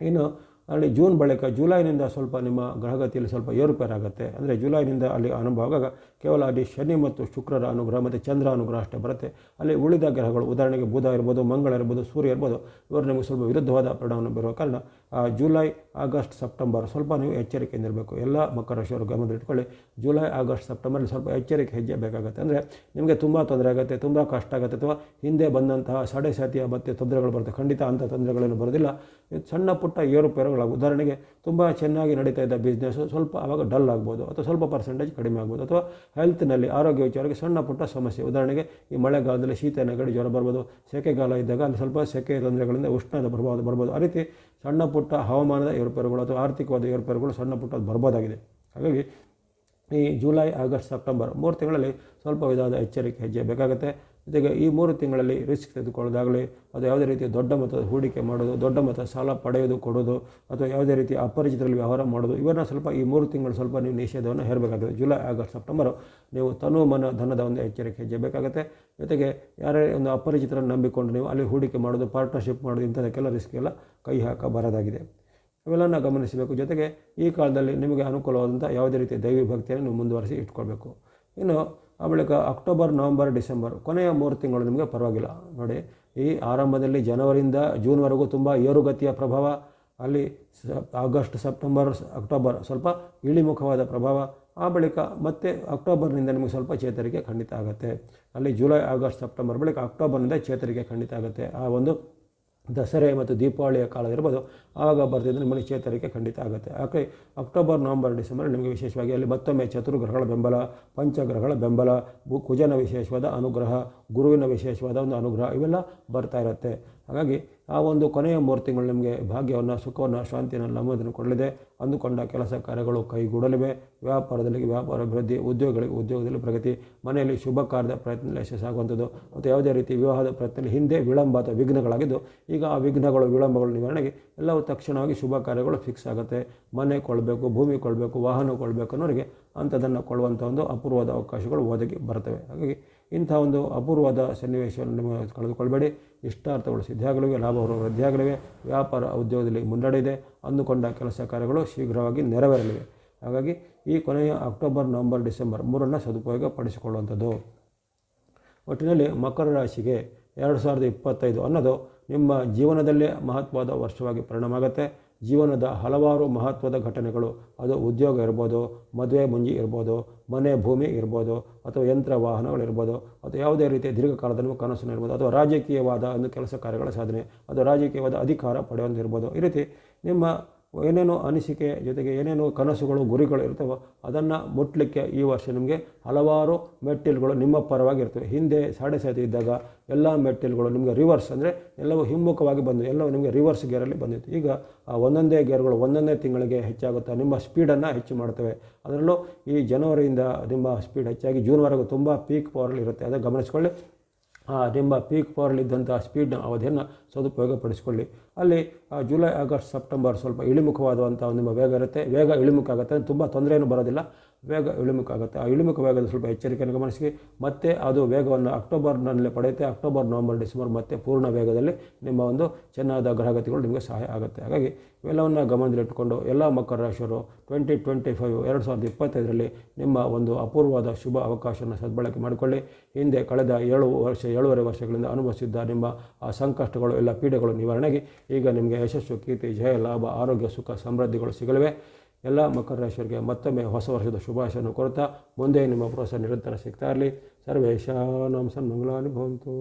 ಇನ್ನು ಅಲ್ಲಿ ಜೂನ್ ಬಳಿಕ ಜುಲೈನಿಂದ ಸ್ವಲ್ಪ ನಿಮ್ಮ ಗ್ರಹಗತಿಯಲ್ಲಿ ಸ್ವಲ್ಪ ಏರುಪೇರಾಗುತ್ತೆ. ಅಂದರೆ ಜುಲೈನಿಂದ ಅಲ್ಲಿ ಅನುಭವ ಆಗಾಗ ಕೇವಲ ಅಲ್ಲಿ ಶನಿ ಮತ್ತು ಶುಕ್ರರ ಅನುಗ್ರಹ ಮತ್ತು ಚಂದ್ರ ಅನುಗ್ರಹ ಅಷ್ಟೇ ಬರುತ್ತೆ. ಅಲ್ಲಿ ಉಳಿದ ಗ್ರಹಗಳು ಉದಾಹರಣೆಗೆ ಬುಧ ಇರ್ಬೋದು, ಮಂಗಳ ಇರ್ಬೋದು, ಸೂರ್ಯ ಇರ್ಬೋದು, ಇವರು ನಿಮಗೆ ಸ್ವಲ್ಪ ವಿರುದ್ಧವಾದ ಪರಿಣಾಮ ಬೀರುವ ಕಾರಣ ಜುಲೈ, ಆಗಸ್ಟ್, ಸೆಪ್ಟೆಂಬರ್ ಸ್ವಲ್ಪ ನೀವು ಎಚ್ಚರಿಕೆಯಿಂದ ಇರಬೇಕು. ಎಲ್ಲ ಮಕರ ರಾಶಿಯವರು ಗಮನದಲ್ಲಿಟ್ಕೊಳ್ಳಿ ಜುಲೈ, ಆಗಸ್ಟ್ ಸೆಪ್ಟೆಂಬರ್ಲಿ ಸ್ವಲ್ಪ ಎಚ್ಚರಿಕೆ ಹೆಜ್ಜೆ ಬೇಕಾಗುತ್ತೆ. ಅಂದರೆ ನಿಮಗೆ ತುಂಬ ತೊಂದರೆ ಆಗುತ್ತೆ, ತುಂಬ ಕಷ್ಟ ಆಗುತ್ತೆ ಅಥವಾ ಹಿಂದೆ ಬಂದಂತಹ ಸಡೆ ಸಾತಿಯ ಮತ್ತು ತೊಂದರೆಗಳು ಬರುತ್ತೆ. ಖಂಡಿತ ಅಂಥ ತೊಂದರೆಗಳೇನು ಬರೋದಿಲ್ಲ ಸಣ್ಣ ಪುಟ್ಟ ಏರುಪೇರುಗಳು ಉದಾಹರಣೆಗೆ ತುಂಬ ಚೆನ್ನಾಗಿ ನಡೀತಾ ಇದ್ದ ಬಿಸ್ನೆಸ್ಸು ಸ್ವಲ್ಪ ಆವಾಗ ಡಲ್ ಆಗ್ಬೋದು ಅಥವಾ ಸ್ವಲ್ಪ ಪರ್ಸೆಂಟೇಜ್ ಕಡಿಮೆ ಆಗ್ಬೋದು ಅಥವಾ ಹೆಲ್ತ್ನಲ್ಲಿ ಆರೋಗ್ಯ ವಿಚಾರಕ್ಕೆ ಸಣ್ಣ ಪುಟ್ಟ ಸಮಸ್ಯೆ. ಉದಾಹರಣೆಗೆ ಈ ಮಳೆಗಾಲದಲ್ಲಿ ಶೀತ ನೆಗಡಿ ಜ್ವರ ಬರ್ಬೋದು. ಸೆಕೆಗಾಲ ಇದ್ದಾಗ ಅಲ್ಲಿ ಸ್ವಲ್ಪ ಸೆಕೆ ತೊಂದರೆಗಳಿಂದ ಉಷ್ಣದ ಪ್ರಭಾವ ಬರ್ಬೋದು. ಆ ರೀತಿ ಸಣ್ಣ ಪುಟ್ಟ ಹವಾಮಾನದ ಏರ್ಪೇರುಗಳು ಅಥವಾ ಆರ್ಥಿಕವಾದ ಏರ್ಪೇರುಗಳು ಸಣ್ಣ ಪುಟ್ಟ ಬರ್ಬೋದಾಗಿದೆ. ಹಾಗಾಗಿ ಈ ಜುಲೈ ಆಗಸ್ಟ್ ಸೆಪ್ಟೆಂಬರ್ ಮೂರು ತಿಂಗಳಲ್ಲಿ ಸ್ವಲ್ಪ ವಿಧವಾದ ಎಚ್ಚರಿಕೆ ಹೆಜ್ಜೆ ಬೇಕಾಗುತ್ತೆ. ಜೊತೆಗೆ ಈ ಮೂರು ತಿಂಗಳಲ್ಲಿ ರಿಸ್ಕ್ ತೆಗೆದುಕೊಳ್ಳೋದಾಗಲಿ, ಅದು ಯಾವುದೇ ರೀತಿಯ ದೊಡ್ಡ ಮೊತ್ತದ ಹೂಡಿಕೆ ಮಾಡೋದು, ದೊಡ್ಡ ಮೊತ್ತ ಸಾಲ ಪಡೆಯೋದು, ಕೊಡೋದು, ಅಥವಾ ಯಾವುದೇ ರೀತಿಯ ಅಪರಿಚಿತರಲ್ಲಿ ವ್ಯವಹಾರ ಮಾಡೋದು ಇವನ್ನ ಸ್ವಲ್ಪ ಈ ಮೂರು ತಿಂಗಳು ಸ್ವಲ್ಪ ನೀವು ನಿಷೇಧವನ್ನು ಹೇರಬೇಕಾಗುತ್ತೆ ಜುಲೈ ಆಗಸ್ಟ್ ಸೆಪ್ಟೆಂಬರು ನೀವು ತನು ಮನ ಧನದ ಒಂದು ಎಚ್ಚರಿಕೆ ಹೆಜ್ಜೆ ಬೇಕಾಗುತ್ತೆ ಜೊತೆಗೆ ಯಾರೇ ಒಂದು ಅಪರಿಚಿತರನ್ನು ನಂಬಿಕೊಂಡು ನೀವು ಅಲ್ಲಿ ಹೂಡಿಕೆ ಮಾಡೋದು ಪಾರ್ಟ್ನರ್ಶಿಪ್ ಮಾಡೋದು ಇಂಥದಕ್ಕೆಲ್ಲ ರಿಸ್ಕ್ ಎಲ್ಲ ಕೈ ಹಾಕಬಾರದಾಗಿದೆ. ಇವೆಲ್ಲನ ಗಮನಿಸಬೇಕು. ಜೊತೆಗೆ ಈ ಕಾಲದಲ್ಲಿ ನಿಮಗೆ ಅನುಕೂಲವಾದಂಥ ಯಾವುದೇ ರೀತಿಯ ದೈವಿ ಭಕ್ತಿಯನ್ನು ನೀವು ಮುಂದುವರಿಸಿ ಇಟ್ಕೊಳ್ಬೇಕು. ಇನ್ನು ಆ ಬಳಿಕ ಅಕ್ಟೋಬರ್, ನವಂಬರ್, ಡಿಸೆಂಬರ್ ಕೊನೆಯ ಮೂರು ತಿಂಗಳು ನಿಮಗೆ ಪರವಾಗಿಲ್ಲ. ನೋಡಿ, ಈ ಆರಂಭದಲ್ಲಿ ಜನವರಿಯಿಂದ ಜೂನ್ವರೆಗೂ ತುಂಬ ಏರುಗತಿಯ ಪ್ರಭಾವ, ಅಲ್ಲಿ ಆಗಸ್ಟ್, ಸೆಪ್ಟೆಂಬರ್, ಅಕ್ಟೋಬರ್ ಸ್ವಲ್ಪ ಇಳಿಮುಖವಾದ ಪ್ರಭಾವ, ಆ ಬಳಿಕ ಮತ್ತೆ ಅಕ್ಟೋಬರ್ನಿಂದ ನಿಮಗೆ ಸ್ವಲ್ಪ ಚೇತರಿಕೆ ಖಂಡಿತ ಆಗುತ್ತೆ. ಅಲ್ಲಿ ಜುಲೈ, ಆಗಸ್ಟ್, ಸೆಪ್ಟೆಂಬರ್ ಬಳಿಕ ಅಕ್ಟೋಬರ್ನಿಂದ ಚೇತರಿಕೆ ಖಂಡಿತ ಆಗುತ್ತೆ. ಆ ಒಂದು ದಸರೆ ಮತ್ತು ದೀಪಾವಳಿಯ ಕಾಲ ಇರ್ಬೋದು, ಆಗ ಬರ್ತಿದ್ರೆ ನಿಮಗೆ ಚೇತರಿಕೆ ಖಂಡಿತ ಆಗುತ್ತೆ. ಯಾಕೆ? ಅಕ್ಟೋಬರ್ ನವಂಬರ್ ಡಿಸೆಂಬರ್ ನಿಮಗೆ ವಿಶೇಷವಾಗಿ ಅಲ್ಲಿ ಮತ್ತೊಮ್ಮೆ ಚತುರ್ಗ್ರಹಗಳ ಬೆಂಬಲ, ಪಂಚಗ್ರಹಗಳ ಬೆಂಬಲ ಕುಜನ ವಿಶೇಷವಾದ ಅನುಗ್ರಹ, ಗುರುವಿನ ವಿಶೇಷವಾದ ಒಂದು ಅನುಗ್ರಹ ಇವೆಲ್ಲ ಬರ್ತಾ ಇರುತ್ತೆ. ಹಾಗಾಗಿ ಆ ಒಂದು ಕೊನೆಯ ಮೂರು ತಿಂಗಳು ನಿಮಗೆ ಭಾಗ್ಯವನ್ನು, ಸುಖವನ್ನು, ಶಾಂತಿಯನ್ನು, ನೆಮ್ಮದಿಯನ್ನು ಕೊಡಲಿದೆ. ಅಂದುಕೊಂಡ ಕೆಲಸ ಕಾರ್ಯಗಳು ಕೈಗೂಡಲಿವೆ. ವ್ಯಾಪಾರದಲ್ಲಿ ವ್ಯಾಪಾರ ಅಭಿವೃದ್ಧಿ, ಉದ್ಯೋಗಗಳಿಗೆ ಉದ್ಯೋಗದಲ್ಲಿ ಪ್ರಗತಿ, ಮನೆಯಲ್ಲಿ ಶುಭ ಕಾರ್ಯದ ಪ್ರಯತ್ನದಲ್ಲಿ ಯಶಸ್ಸಾಗುವಂಥದ್ದು ಮತ್ತು ಯಾವುದೇ ರೀತಿ ವಿವಾಹದ ಪ್ರಯತ್ನದಲ್ಲಿ ಹಿಂದೆ ವಿಳಂಬ ಅಥವಾ ವಿಘ್ನಗಳಾಗಿದ್ದು, ಈಗ ಆ ವಿಘ್ನಗಳು, ವಿಳಂಬಗಳು ನಿವಾರಣೆಗೆ ಎಲ್ಲವೂ ತಕ್ಷಣವಾಗಿ ಶುಭ ಕಾರ್ಯಗಳು ಫಿಕ್ಸ್ ಆಗುತ್ತೆ. ಮನೆ ಕೊಡಬೇಕು, ಭೂಮಿ ಕೊಡಬೇಕು, ವಾಹನ ಕೊಳ್ಬೇಕು ಅನ್ನೋರಿಗೆ ಅಂಥದನ್ನು ಕೊಳ್ಳುವಂಥ ಒಂದು ಅಪೂರ್ವದ ಅವಕಾಶಗಳು ಒದಗಿ ಬರ್ತವೆ. ಹಾಗಾಗಿ ಇಂಥ ಒಂದು ಅಪೂರ್ವದ ಸನ್ನಿವೇಶವನ್ನು ನಿಮಗೆ ಕಳೆದುಕೊಳ್ಬೇಡಿ. ಇಷ್ಟಾರ್ಥಗಳು ಸಿದ್ಧಿಯಾಗಲಿವೆ ಲಾಭಗಳು ವೃದ್ಧಿಯಾಗಲಿವೆ ವ್ಯಾಪಾರ ಉದ್ಯೋಗದಲ್ಲಿ ಮುನ್ನಡೆಯಿದೆ ಅಂದುಕೊಂಡ ಕೆಲಸ ಕಾರ್ಯಗಳು ಶೀಘ್ರವಾಗಿ ನೆರವೇರಲಿವೆ. ಹಾಗಾಗಿ ಈ ಕೊನೆಯ ಅಕ್ಟೋಬರ್, ನವಂಬರ್, ಡಿಸೆಂಬರ್ ಮೂರನ್ನು ಸದುಪಯೋಗ ಪಡಿಸಿಕೊಳ್ಳುವಂಥದ್ದು ಒಟ್ಟಿನಲ್ಲಿ ಮಕರ ರಾಶಿಗೆ ಎರಡು ಸಾವಿರದ ಇಪ್ಪತ್ತೈದು ಅನ್ನೋದು ನಿಮ್ಮ ಜೀವನದಲ್ಲೇ ಮಹತ್ವದ ವರ್ಷವಾಗಿ ಪರಿಣಾಮ ಆಗುತ್ತೆ. ಜೀವನದ ಹಲವಾರು ಮಹತ್ವದ ಘಟನೆಗಳು. ಅದು ಉದ್ಯೋಗ ಇರ್ಬೋದು, ಮದುವೆ ಮುಂಜಿ ಇರ್ಬೋದು, ಮನೆ ಭೂಮಿ ಇರ್ಬೋದು, ಅಥವಾ ಯಂತ್ರ ವಾಹನಗಳಿರ್ಬೋದು ಅಥವಾ ಯಾವುದೇ ರೀತಿಯ ದೀರ್ಘಕಾಲದ ಕನಸನ್ನು ಇರ್ಬೋದು, ಅಥವಾ ರಾಜಕೀಯವಾದ ಒಂದು ಕೆಲಸ ಕಾರ್ಯಗಳ ಸಾಧನೆ, ಅಥವಾ ರಾಜಕೀಯವಾದ ಅಧಿಕಾರ ಪಡೆಯೋದಿರ್ಬೋದು ಈ ರೀತಿ ನಿಮ್ಮ ಏನೇನು ಅನಿಸಿಕೆ ಜೊತೆಗೆ ಏನೇನೋ ಕನಸುಗಳು, ಗುರಿಗಳು ಇರ್ತವೋ ಅದನ್ನು ಮುಟ್ಟಲಿಕ್ಕೆ ಈ ವರ್ಷ ನಿಮಗೆ ಹಲವಾರು ಮೆಟ್ಟಿಲುಗಳು ನಿಮ್ಮ ಪರವಾಗಿ ಇರ್ತವೆ ಹಿಂದೆ ಸಾಡೆ ಸಾತಿ ಇದ್ದಾಗ ಎಲ್ಲ ಮೆಟ್ಟಿಲುಗಳು ನಿಮಗೆ ರಿವರ್ಸ್ ಅಂದರೆ ಎಲ್ಲವೂ ಹಿಮ್ಮುಖವಾಗಿ ಬಂದು, ಎಲ್ಲವೂ ನಿಮಗೆ ರಿವರ್ಸ್ ಗೇರಲ್ಲಿ ಬಂದಿತ್ತು. ಈಗ ಒಂದೊಂದೇ ಗೇರ್ಗಳು ಒಂದೊಂದೇ ತಿಂಗಳಿಗೆ ಹೆಚ್ಚಾಗುತ್ತಾ ನಿಮ್ಮ ಸ್ಪೀಡನ್ನು ಹೆಚ್ಚು ಮಾಡ್ತವೆ. ಅದರಲ್ಲೂ ಈ ಜನವರಿಯಿಂದ ನಿಮ್ಮ ಸ್ಪೀಡ್ ಹೆಚ್ಚಾಗಿ ಜೂನ್ವರೆಗೂ ತುಂಬ ಪೀಕ್ ಪವರಲ್ಲಿ ಇರುತ್ತೆ. ಅದನ್ನು ಗಮನಿಸ್ಕೊಳ್ಳಿ. ನಿಮ್ಮ ಪೀಕ್ ಪವರ್ಲಿದ್ದಂಥ ಸ್ಪೀಡ್ನ ಅವಧಿಯನ್ನು ಸದುಪಯೋಗಪಡಿಸಿಕೊಳ್ಳಿ. ಅಲ್ಲಿ ಜುಲೈ, ಆಗಸ್ಟ್, ಸೆಪ್ಟೆಂಬರ್ ಸ್ವಲ್ಪ ಇಳಿಮುಖವಾದಂಥ ನಿಮ್ಮ ವೇಗ ಇರುತ್ತೆ. ವೇಗ ಇಳಿಮುಖ ಆಗುತ್ತೆ ತುಂಬ ತೊಂದರೆಯೂ ಬರೋದಿಲ್ಲ. ವೇಗ ಇಳಿಮುಖ ಆಗುತ್ತೆ. ಆ ಇಳಿಮುಖ ವೇಗದ ಸ್ವಲ್ಪ ಎಚ್ಚರಿಕೆಯನ್ನು ಗಮನಿಸಿ. ಮತ್ತೆ ಅದು ವೇಗವನ್ನು ಅಕ್ಟೋಬರ್ನಲ್ಲಿ ಪಡೆಯುತ್ತೆ. ಅಕ್ಟೋಬರ್, ನವಂಬರ್, ಡಿಸೆಂಬರ್ ಮತ್ತೆ ಪೂರ್ಣ ವೇಗದಲ್ಲಿ ನಿಮ್ಮ ಒಂದು ಚೆನ್ನಾದ ಗ್ರಹಗತಿಗಳು ನಿಮಗೆ ಸಹಾಯ ಆಗುತ್ತೆ. ಹಾಗಾಗಿ ಇವೆಲ್ಲವನ್ನು ಗಮನದಲ್ಲಿಟ್ಟುಕೊಂಡು ಎಲ್ಲ ಮಕರ ರಾಶಿಯವರು ಟ್ವೆಂಟಿ ಟ್ವೆಂಟಿ ಫೈವ್ ಎರಡು ಸಾವಿರದ ಇಪ್ಪತ್ತೈದರಲ್ಲಿ ನಿಮ್ಮ ಒಂದು ಅಪೂರ್ವವಾದ ಶುಭ ಅವಕಾಶವನ್ನು ಸದ್ಬಳಕೆ ಮಾಡಿಕೊಳ್ಳಿ. ಹಿಂದೆ ಕಳೆದ ಏಳು ವರ್ಷ, ಏಳುವರೆ ವರ್ಷಗಳಿಂದ ಅನುಭವಿಸಿದ್ದ ನಿಮ್ಮ ಆ ಸಂಕಷ್ಟಗಳು, ಎಲ್ಲ ಪೀಡೆಗಳು ನಿವಾರಣೆಗೆ ಈಗ ನಿಮಗೆ ಯಶಸ್ಸು, ಕೀರ್ತಿ, ಜಯ, ಲಾಭ, ಆರೋಗ್ಯ, ಸುಖ ಸಮೃದ್ಧಿಗಳು ಸಿಗಲಿವೆ. ಎಲ್ಲ ಮಕರ ರಾಶಿಯವರಿಗೆ ಮತ್ತೊಮ್ಮೆ ಹೊಸ ವರ್ಷದ ಶುಭಾಶಯನ್ನು ಕೊಡ್ತಾ ಮುಂದೆ ನಿಮ್ಮ ಪ್ರೋತ್ಸಾಹ ನಿರಂತರ ಸಿಗ್ತಾ ಇರಲಿ. ಸರ್ವೇಶಾನಾಂ ಸನ್ಮಂಗಲಾನಿ ಭವಂತು